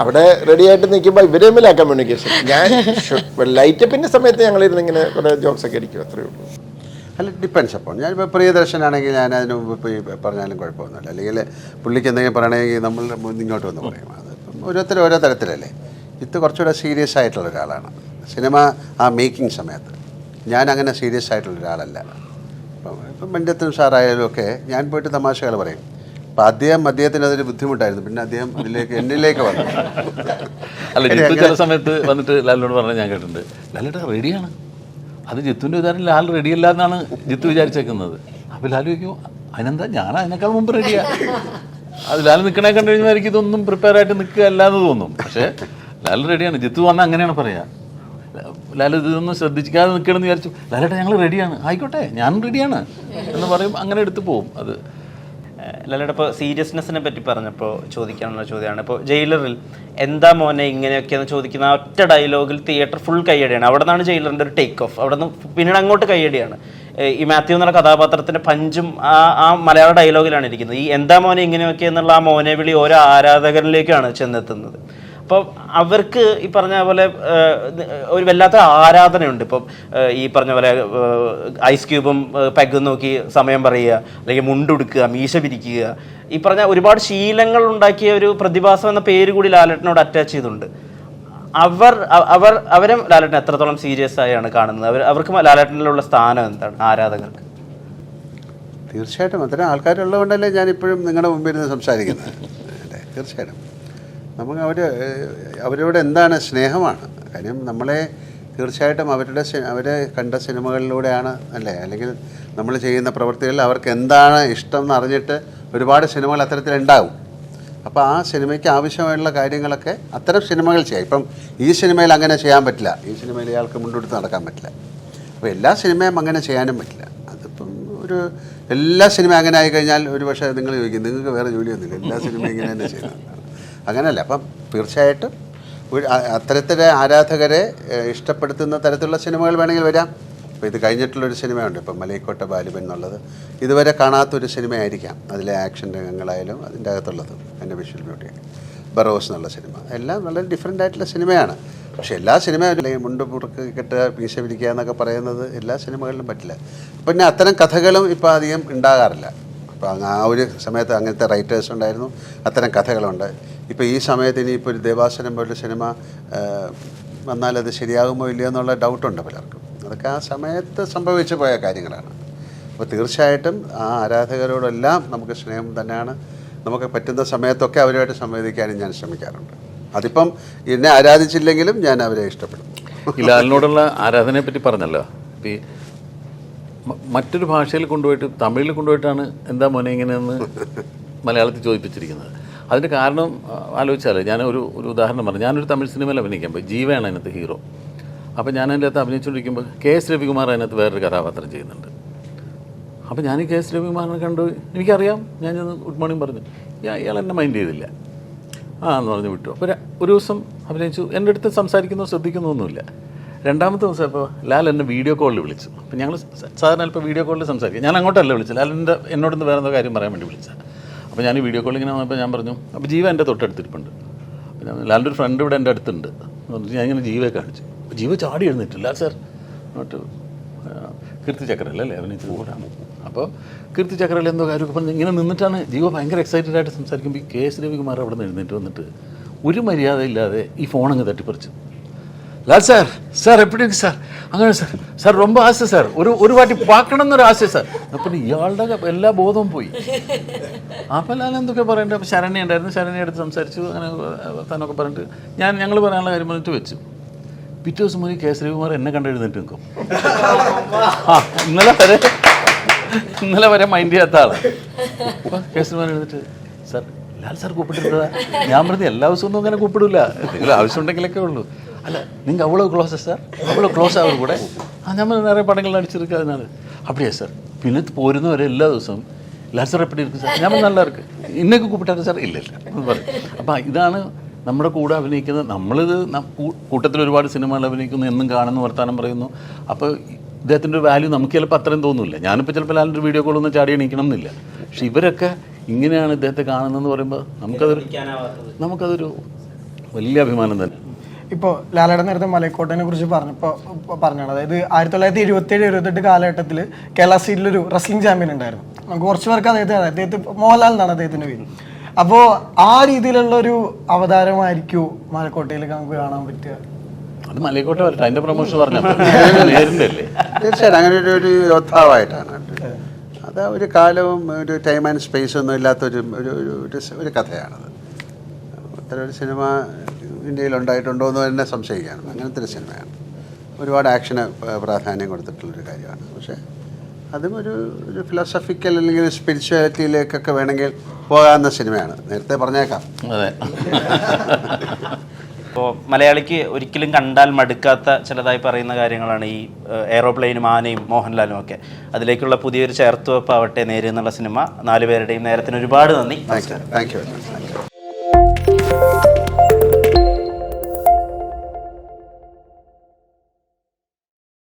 Speaker 4: അവിടെ റെഡി ആയിട്ട് നിൽക്കുമ്പോൾ ഇവരെ തമ്മിലാ കമ്മ്യൂണിക്കേഷൻ ഞാൻ ലൈറ്റപ്പിന്റെ സമയത്ത് ഞങ്ങൾ ഇരുന്ന് ഇങ്ങനെ കുറെ ജോക്സ് ഒക്കെ അടിക്കും അത്രേ ഉള്ളൂ.
Speaker 3: അല്ല ഡിപ്പെൻസ് അപ്പോൾ ഞാനിപ്പോൾ പ്രിയദർശനാണെങ്കിൽ ഞാൻ അതിന് മുമ്പ് പോയി പറഞ്ഞാലും കുഴപ്പമൊന്നുമില്ല. അല്ലെങ്കിൽ പുള്ളിക്ക് എന്തെങ്കിലും പറയണമെങ്കിൽ നമ്മൾ ഇങ്ങോട്ട് വന്ന് പറയും. അത് ഓരോരുത്തരും ഓരോ തരത്തിലല്ലേ. ഇത് കുറച്ചുകൂടെ സീരിയസ് ആയിട്ടുള്ള ഒരാളാണ്. സിനിമ ആ മേക്കിംഗ് സമയത്ത്. ഞാൻ അങ്ങനെ സീരിയസ് ആയിട്ടുള്ള ഒരാളല്ല. ഇപ്പം മഞ്ചത്തൻ മഞ്ചത്തും സാറായാലും ഒക്കെ ഞാൻ പോയിട്ട് തമാശകൾ പറയും. അപ്പം അദ്ദേഹം അദ്ദേഹത്തിന് അതൊരു ബുദ്ധിമുട്ടായിരുന്നു. പിന്നെ അദ്ദേഹം അതിലേക്ക് എന്നിലേക്ക് വന്നു.
Speaker 2: അല്ല ജിത്തു ചില സമയത്ത് വന്നിട്ട് ലാലിനോട് പറഞ്ഞാൽ ഞാൻ കേട്ടിട്ടുണ്ട്. ലാലേട്ടാ റെഡിയാണ്. അത് ജിത്തുവിന്റെ ഉദാഹരണം ലാൽ റെഡിയല്ല എന്നാണ് ജിത്തു വിചാരിച്ചേക്കുന്നത്. അപ്പോൾ ലാൽ ചോദിക്കും അതിനെന്താ? ഞാൻ അതിനേക്കാൾ മുമ്പ് റെഡിയാ. അത് ലാൽ നിൽക്കണേ കണ്ടു കഴിഞ്ഞാൽ എനിക്ക് ഇതൊന്നും പ്രിപ്പയർ ആയിട്ട് നിൽക്കുക അല്ലാന്ന് തോന്നും. പക്ഷേ ലാൽ റെഡിയാണ്. ജിത്തു വന്നാൽ അങ്ങനെയാണ് പറയാ. ലാൽ ഇതൊന്നും ശ്രദ്ധിക്കാതെ നിൽക്കണമെന്ന് വിചാരിച്ചു. ലാലേട്ടാ ഞങ്ങൾ റെഡിയാണ് ആയിക്കോട്ടെ ഞാൻ റെഡിയാണ് എന്ന് പറയും അങ്ങനെ എടുത്തു പോകും അത്.
Speaker 1: ലാലേട്ട ഇപ്പോൾ സീരിയസ്നെസ്സിനെ പറ്റി പറഞ്ഞപ്പോൾ ചോദിക്കാനുള്ള ചോദ്യമാണ്. ഇപ്പോൾ ജയിലറിൽ എന്താ മോനെ ഇങ്ങനെയൊക്കെയെന്ന് ചോദിക്കുന്ന ആ ഒറ്റ ഡയലോഗിൽ തിയേറ്റർ ഫുൾ കയ്യടിയാണ്. അവിടെ നിന്നാണ് ജയിലറിന്റെ ഒരു ടേക്ക് ഓഫ് അവിടെ നിന്ന് പിന്നീട് അങ്ങോട്ട് കയ്യടിയാണ്. ഈ മാത്യു എന്നുള്ള കഥാപാത്രത്തിന്റെ പഞ്ചും ആ ആ മലയാള ഡയലോഗിലാണ് ഇരിക്കുന്നത്. ഈ എന്താ മോനെ ഇങ്ങനെയൊക്കെ എന്നുള്ള ആ മോനെ വിളി ഓരോ ആരാധകരിലേക്കാണ് ചെന്നെത്തുന്നത്. അപ്പോൾ അവർക്ക് ഈ പറഞ്ഞ പോലെ ഒരു വല്ലാത്ത ആരാധനയുണ്ട്. ഇപ്പം ഈ പറഞ്ഞ പോലെ ഐസ് ക്യൂബും പെഗ് നോക്കി സമയം പറയുക അല്ലെങ്കിൽ മുണ്ടുടുക്കുക മീശ പിരിക്കുക ഈ പറഞ്ഞ ഒരുപാട് ശീലങ്ങൾ ഉണ്ടാക്കിയ ഒരു പ്രതിഭാസം എന്ന പേര് കൂടി ലാലേട്ടനോട് അറ്റാച്ച് ചെയ്തിട്ടുണ്ട്. അവർ അവർ അവരും ലാലേട്ടൻ എത്രത്തോളം സീരിയസ് ആയാണ് കാണുന്നത്? അവർ അവർക്ക് ലാലേട്ടനിലുള്ള സ്ഥാനം എന്താണ്? ആരാധകർക്ക്?
Speaker 3: തീർച്ചയായിട്ടും. അത്തരം ആൾക്കാരുള്ളതുകൊണ്ടല്ലേ ഞാനിപ്പോഴും നിങ്ങളുടെ മുമ്പിൽ ഇരുന്ന് സംസാരിക്കുന്നത്. അല്ലേ? തീർച്ചയായിട്ടും. നമുക്ക് അവർ അവരോട് എന്താണ് സ്നേഹമാണ്? കാര്യം നമ്മളെ തീർച്ചയായിട്ടും അവരുടെ അവരെ കണ്ട സിനിമകളിലൂടെയാണ് അല്ലേ? അല്ലെങ്കിൽ നമ്മൾ ചെയ്യുന്ന പ്രവൃത്തികളിൽ അവർക്ക് എന്താണ് ഇഷ്ടം എന്ന് അറിഞ്ഞിട്ട് ഒരുപാട് സിനിമകൾ അത്തരത്തിലുണ്ടാവും. അപ്പോൾ ആ സിനിമയ്ക്ക് ആവശ്യമായുള്ള കാര്യങ്ങളൊക്കെ അത്തരം സിനിമകൾ ചെയ്യാം. ഇപ്പം ഈ സിനിമയിൽ അങ്ങനെ ചെയ്യാൻ പറ്റില്ല. ഈ സിനിമയിൽ ഇയാൾക്ക് മുന്നോട്ട് നടക്കാൻ പറ്റില്ല. അപ്പോൾ എല്ലാ സിനിമയും അങ്ങനെ ചെയ്യാനും പറ്റില്ല. അതിപ്പം ഒരു എല്ലാ സിനിമ അങ്ങനെ ആയിക്കഴിഞ്ഞാൽ ഒരു പക്ഷേ നിങ്ങൾ ചോദിക്കും നിങ്ങൾക്ക് വേറെ ജോലിയൊന്നുമില്ല. എല്ലാ സിനിമയും ഇങ്ങനെ തന്നെ ചെയ്യുന്നത് അങ്ങനെയല്ല അപ്പം തീർച്ചയായിട്ടും അത്തരത്തിലെ ആരാധകരെ ഇഷ്ടപ്പെടുത്തുന്ന തരത്തിലുള്ള സിനിമകൾ വേണമെങ്കിൽ വരാം. അപ്പോൾ ഇത് കഴിഞ്ഞിട്ടുള്ളൊരു സിനിമയുണ്ട്. ഇപ്പം മലയിക്കോട്ട ബാലിബൻ എന്നുള്ളത്. ഇതുവരെ കാണാത്തൊരു സിനിമയായിരിക്കാം. അതിലെ ആക്ഷൻ രംഗങ്ങളായാലും അതിന്റെ അകത്തുള്ളത്. എന്റെ വിഷ്വൽ ബ്യൂട്ടി ബറോസ് എന്നുള്ള സിനിമ. എല്ലാം വളരെ ഡിഫറെന്റ് ആയിട്ടുള്ള സിനിമയാണ്. പക്ഷേ എല്ലാ സിനിമയും അല്ലെങ്കിൽ മുണ്ട് പുറക്ക് കെട്ടുക മീശ പിരിക്കുക എന്നൊക്കെ പറയുന്നത് എല്ലാ സിനിമകളിലും പറ്റില്ല. പിന്നെ അത്തരം കഥകളും ഇപ്പോൾ അധികം ഉണ്ടാകാറില്ല. അപ്പോൾ ആ ഒരു സമയത്ത് അങ്ങനത്തെ റൈറ്റേഴ്സ് ഉണ്ടായിരുന്നു. അത്തരം കഥകളുണ്ട്. ഇപ്പോൾ ഈ സമയത്ത് ഇനിയിപ്പോൾ ഒരു ദേവാസനം പോലൊരു സിനിമ വന്നാൽ അത് ശരിയാകുമോ ഇല്ലയോ എന്നുള്ള ഡൗട്ടുണ്ട് പലർക്കും. അതൊക്കെ ആ സമയത്ത് സംഭവിച്ചു പോയ കാര്യങ്ങളാണ്. അപ്പോൾ തീർച്ചയായിട്ടും ആ ആരാധകരോടെല്ലാം നമുക്ക് സ്നേഹം തന്നെയാണ്. നമുക്ക് പറ്റുന്ന സമയത്തൊക്കെ അവരുമായിട്ട് സംവദിക്കാനും ഞാൻ ശ്രമിക്കാറുണ്ട്. അതിപ്പം എന്നെ ആരാധിച്ചില്ലെങ്കിലും ഞാൻ അവരെ ഇഷ്ടപ്പെടും.
Speaker 2: ലാലിനോടുള്ള ആരാധനയെ പറ്റി പറഞ്ഞല്ലോ. മറ്റൊരു ഭാഷയിൽ കൊണ്ടുപോയിട്ട് തമിഴിൽ കൊണ്ടുപോയിട്ടാണ് എന്താ മോനെ ഇങ്ങനെയെന്ന് മലയാളത്തിൽ ചോദിപ്പിച്ചിരിക്കുന്നത്. അതിന്റെ കാരണം ആലോചിച്ചാൽ ഞാൻ ഒരു ഒരു ഉദാഹരണം പറഞ്ഞു. ഞാനൊരു തമിഴ് സിനിമയിൽ അഭിനയിക്കാൻ പോയി. ജീവയാണ് അതിനകത്ത് ഹീറോ. അപ്പോൾ ഞാൻ അതിന്റെ അകത്ത് അഭിനയിച്ചുകൊണ്ടിരിക്കുമ്പോൾ കെ എസ് രവികുമാർ അതിനകത്ത് വേറൊരു കഥാപാത്രം ചെയ്യുന്നുണ്ട്. അപ്പോൾ ഞാൻ ഈ കെ എസ് രവികുമാറിനെ കണ്ടു എനിക്കറിയാം. ഞാൻ ചെന്ന് ഗുഡ് മോർണിംഗ് പറഞ്ഞു. ഇയാൾ എന്നെ മൈൻഡ് ചെയ്തില്ല. ആ എന്ന് പറഞ്ഞ് വിട്ടു. അപ്പോൾ ഒരു ദിവസം അഭിനയിച്ചു. എന്റെ അടുത്ത് സംസാരിക്കുന്നോ ശ്രദ്ധിക്കുന്നൊന്നുമില്ല. രണ്ടാമത്തെ ദിവസം അപ്പോൾ ലാൽ എന്നെ വീഡിയോ കോളിൽ വിളിച്ചു. അപ്പോൾ ഞങ്ങൾ സാധാരണ ഇപ്പോൾ വീഡിയോ കോളിൽ സംസാരിക്കും. ഞാൻ അങ്ങോട്ടല്ല വിളിച്ചത്. ലാൽ എന്റെ എന്നോടൊന്ന് വേറെ എന്തോ കാര്യം പറയാൻ വേണ്ടി വിളിച്ചത്. അപ്പോൾ ഞാൻ ഈ വീഡിയോ കോളിങ്ങനെ വന്നപ്പോൾ ഞാൻ പറഞ്ഞു അപ്പോൾ ജീവ എന്റെ തൊട്ടടുത്തിരിപ്പുണ്ട്. അപ്പോൾ ഞാൻ ലാലിന്റെ ഒരു ഫ്രണ്ട് ഇവിടെ എന്റെ അടുത്തുണ്ട്. എന്ന് പറഞ്ഞിട്ട് ഞാൻ ഇങ്ങനെ ജീവയെ കാണിച്ചു. അപ്പോൾ ജീവ ചാടി എഴുന്നിട്ടില്ല സാർ എന്നിട്ട് കീർത്തി ചക്രല്ലേ അല്ലേ? അഭിനയിച്ചത് കൂടാണ് അപ്പോൾ കീർത്തി ചക്രയിൽ എന്തോ കാര്യമൊക്കെ പറഞ്ഞ് ഇങ്ങനെ നിന്നിട്ടാണ് ജീവ ഭയങ്കര എക്സൈറ്റഡ് ആയിട്ട് സംസാരിക്കുമ്പോൾ ഈ കെ എസ് രവികുമാർ അവിടെ നിന്ന് എഴുന്നേറ്റ് വന്നിട്ട് ഒരു മര്യാദയില്ലാതെ ഈ ഫോൺ അങ്ങ് തട്ടിപ്പറിച്ചു. ലാൽ സാർ സാർ എപ്പിടി இருக்கு சார் അങ്ങനെ സാർ സാർ ரொம்ப ആശ സാർ ഒരു ഒരു വാട്ടി പാക്കണം എന്നൊരു ആശ സാർ അപ്പം ഇയാളുടെ എല്ലാ ബോധവും പോയി അപ്പം ലാൽ എന്തൊക്കെ പറയണ്ടേ അപ്പം ശരണ്യ ഉണ്ടായിരുന്നു ശരണ്യ അടുത്ത് സംസാരിച്ചു അങ്ങനെ താനൊക്കെ പറഞ്ഞിട്ട് ഞാൻ ഞങ്ങൾ പറയാനുള്ള കാര്യം പറഞ്ഞിട്ട് വെച്ചു പിറ്റേ ദിവസം മുതൽ കെ ശ്രീകുമാർ എന്നെ കണ്ടെഴുന്നേറ്റ് നിൽക്കും ആ ഇന്നലെ വരെ ഇന്നലെ വരെ മൈൻഡ് ചെയ്യാത്ത ആളാണ് അപ്പോൾ കെ ശ്രീകുമാർ എഴുന്നിട്ട് സാർ ലാൽ സാർ കൂപ്പിട്ടിരുന്നതാ ഞാൻ പറഞ്ഞു എല്ലാ ദിവസവും ഒന്നും അങ്ങനെ കൂപ്പിടില്ല എന്തെങ്കിലും ആവശ്യം ഉണ്ടെങ്കിലൊക്കെ ഉള്ളൂ அல்ல நீங்கள் அவ்வளோ க்ளோஸா சார் அவ்வளோ க்ளோஸ் ஆகும் கூட அந்த மாதிரி நிறைய படங்கள் நடிச்சிருக்கு அதனால அப்படியா சார் പിന്നെ പോരുന്ന വരെ എല്ലാ ദിവസവും എല്ലാവരും സാർ എപ്പിടി ഇരിക്കും സാർ ഞാൻ നല്ല ഇരിക്ക് ഇന്നൊക്കെ കൂപ്പിട്ടാണ് സാർ ഇല്ല ഇല്ല. പറയും അപ്പം ഇതാണ് നമ്മുടെ കൂടെ അഭിനയിക്കുന്ന നമ്മളിത് കൂട്ടത്തിൽ ഒരുപാട് സിനിമകൾ അഭിനയിക്കുന്നു എന്നും കാണുന്നു വർത്തമാനം പറയുന്നു. അപ്പോൾ ഇദ്ദേഹത്തിന്റെ ഒരു വാല്യൂ നമുക്ക് ചിലപ്പോൾ അത്രയും തോന്നുന്നില്ല ഞാനിപ്പോൾ ചിലപ്പോൾ ലാലിന്റെ വീഡിയോ കോൾ ഒന്ന് ചാടി എണീക്കണം എന്നില്ല. പക്ഷെ ഇവരൊക്കെ ഇങ്ങനെയാണ് ഇദ്ദേഹത്തെ കാണുന്നതെന്ന് പറയുമ്പോൾ നമുക്കതൊരു നമുക്കതൊരു വലിയ അഭിമാനം തന്നെ.
Speaker 5: ഇപ്പോൾ ലാലയുടെ നേരത്തെ മലയക്കോട്ടനെ കുറിച്ച് പറഞ്ഞപ്പോൾ പറഞ്ഞാണ് അതായത് ആയിരത്തി തൊള്ളായിരത്തി എഴുപത്തി ഏഴ് എഴുപത്തെട്ട് കാലഘട്ടത്തിൽ കേരള സ്റ്റേറ്റിലൊരു റെസ്ലിംഗ് ചാമ്പ്യൻ ഉണ്ടായിരുന്നു. നമുക്ക് കുറച്ച് പേർക്ക് അദ്ദേഹത്തെ. അദ്ദേഹത്തെ മോഹൻലാൽ എന്നാണ് അദ്ദേഹത്തിന്റെ പേര്. അപ്പോൾ ആ രീതിയിലുള്ള ഒരു അവതാരമായിരിക്കും മലക്കോട്ടയിലൊക്കെ നമുക്ക് കാണാൻ പറ്റുക.
Speaker 2: അത് മലയക്കോട്ട വരട്ടെ. അതിന്റെ പ്രൊമോഷൻ പറഞ്ഞാൽ
Speaker 3: തീർച്ചയായിട്ടും അങ്ങനെ ഒരു ഒരു യോദ്ധാവായിട്ടാണ്. അത് ഒരു കാലവും ഒരു ടൈം ആൻഡ് സ്പേസ് ഒന്നും ഇല്ലാത്തൊരു ഒരു ഒരു- ഒരു ഒരു കഥയാണത്. അത്തരം സിനിമ ഇന്ത്യയിൽ ഉണ്ടായിട്ടുണ്ടോ എന്ന് തന്നെ സംശയിക്കുകയാണ്. അങ്ങനത്തെ ഒരു സിനിമയാണ്. ഒരുപാട് ആക്ഷന് പ്രാധാന്യം കൊടുത്തിട്ടുള്ളൊരു കാര്യമാണ്. പക്ഷേ അതും ഒരു ഒരു ഫിലോസഫിക്കൽ അല്ലെങ്കിൽ സ്പിരിച്വാലിറ്റിയിലേക്കൊക്കെ വേണമെങ്കിൽ പോകാവുന്ന സിനിമയാണ്. നേരത്തെ പറഞ്ഞേക്കാം.
Speaker 2: അതെ.
Speaker 1: ഇപ്പോൾ മലയാളിക്ക് ഒരിക്കലും കണ്ടാൽ മടുക്കാത്ത ചിലതായി പറയുന്ന കാര്യങ്ങളാണ് ഈ ഏറോപ്ലെയിനും എയ്റോപ്ലെയിനും ആനയും മോഹൻലാലും ഒക്കെ. അതിലേക്കുള്ള പുതിയൊരു ചേർത്തുവെപ്പ് ആവട്ടെ നേര് എന്നുള്ള സിനിമ നാലുപേരുടെയും നേരത്തിന് ഒരുപാട് നന്ദി.
Speaker 3: Thank you thank you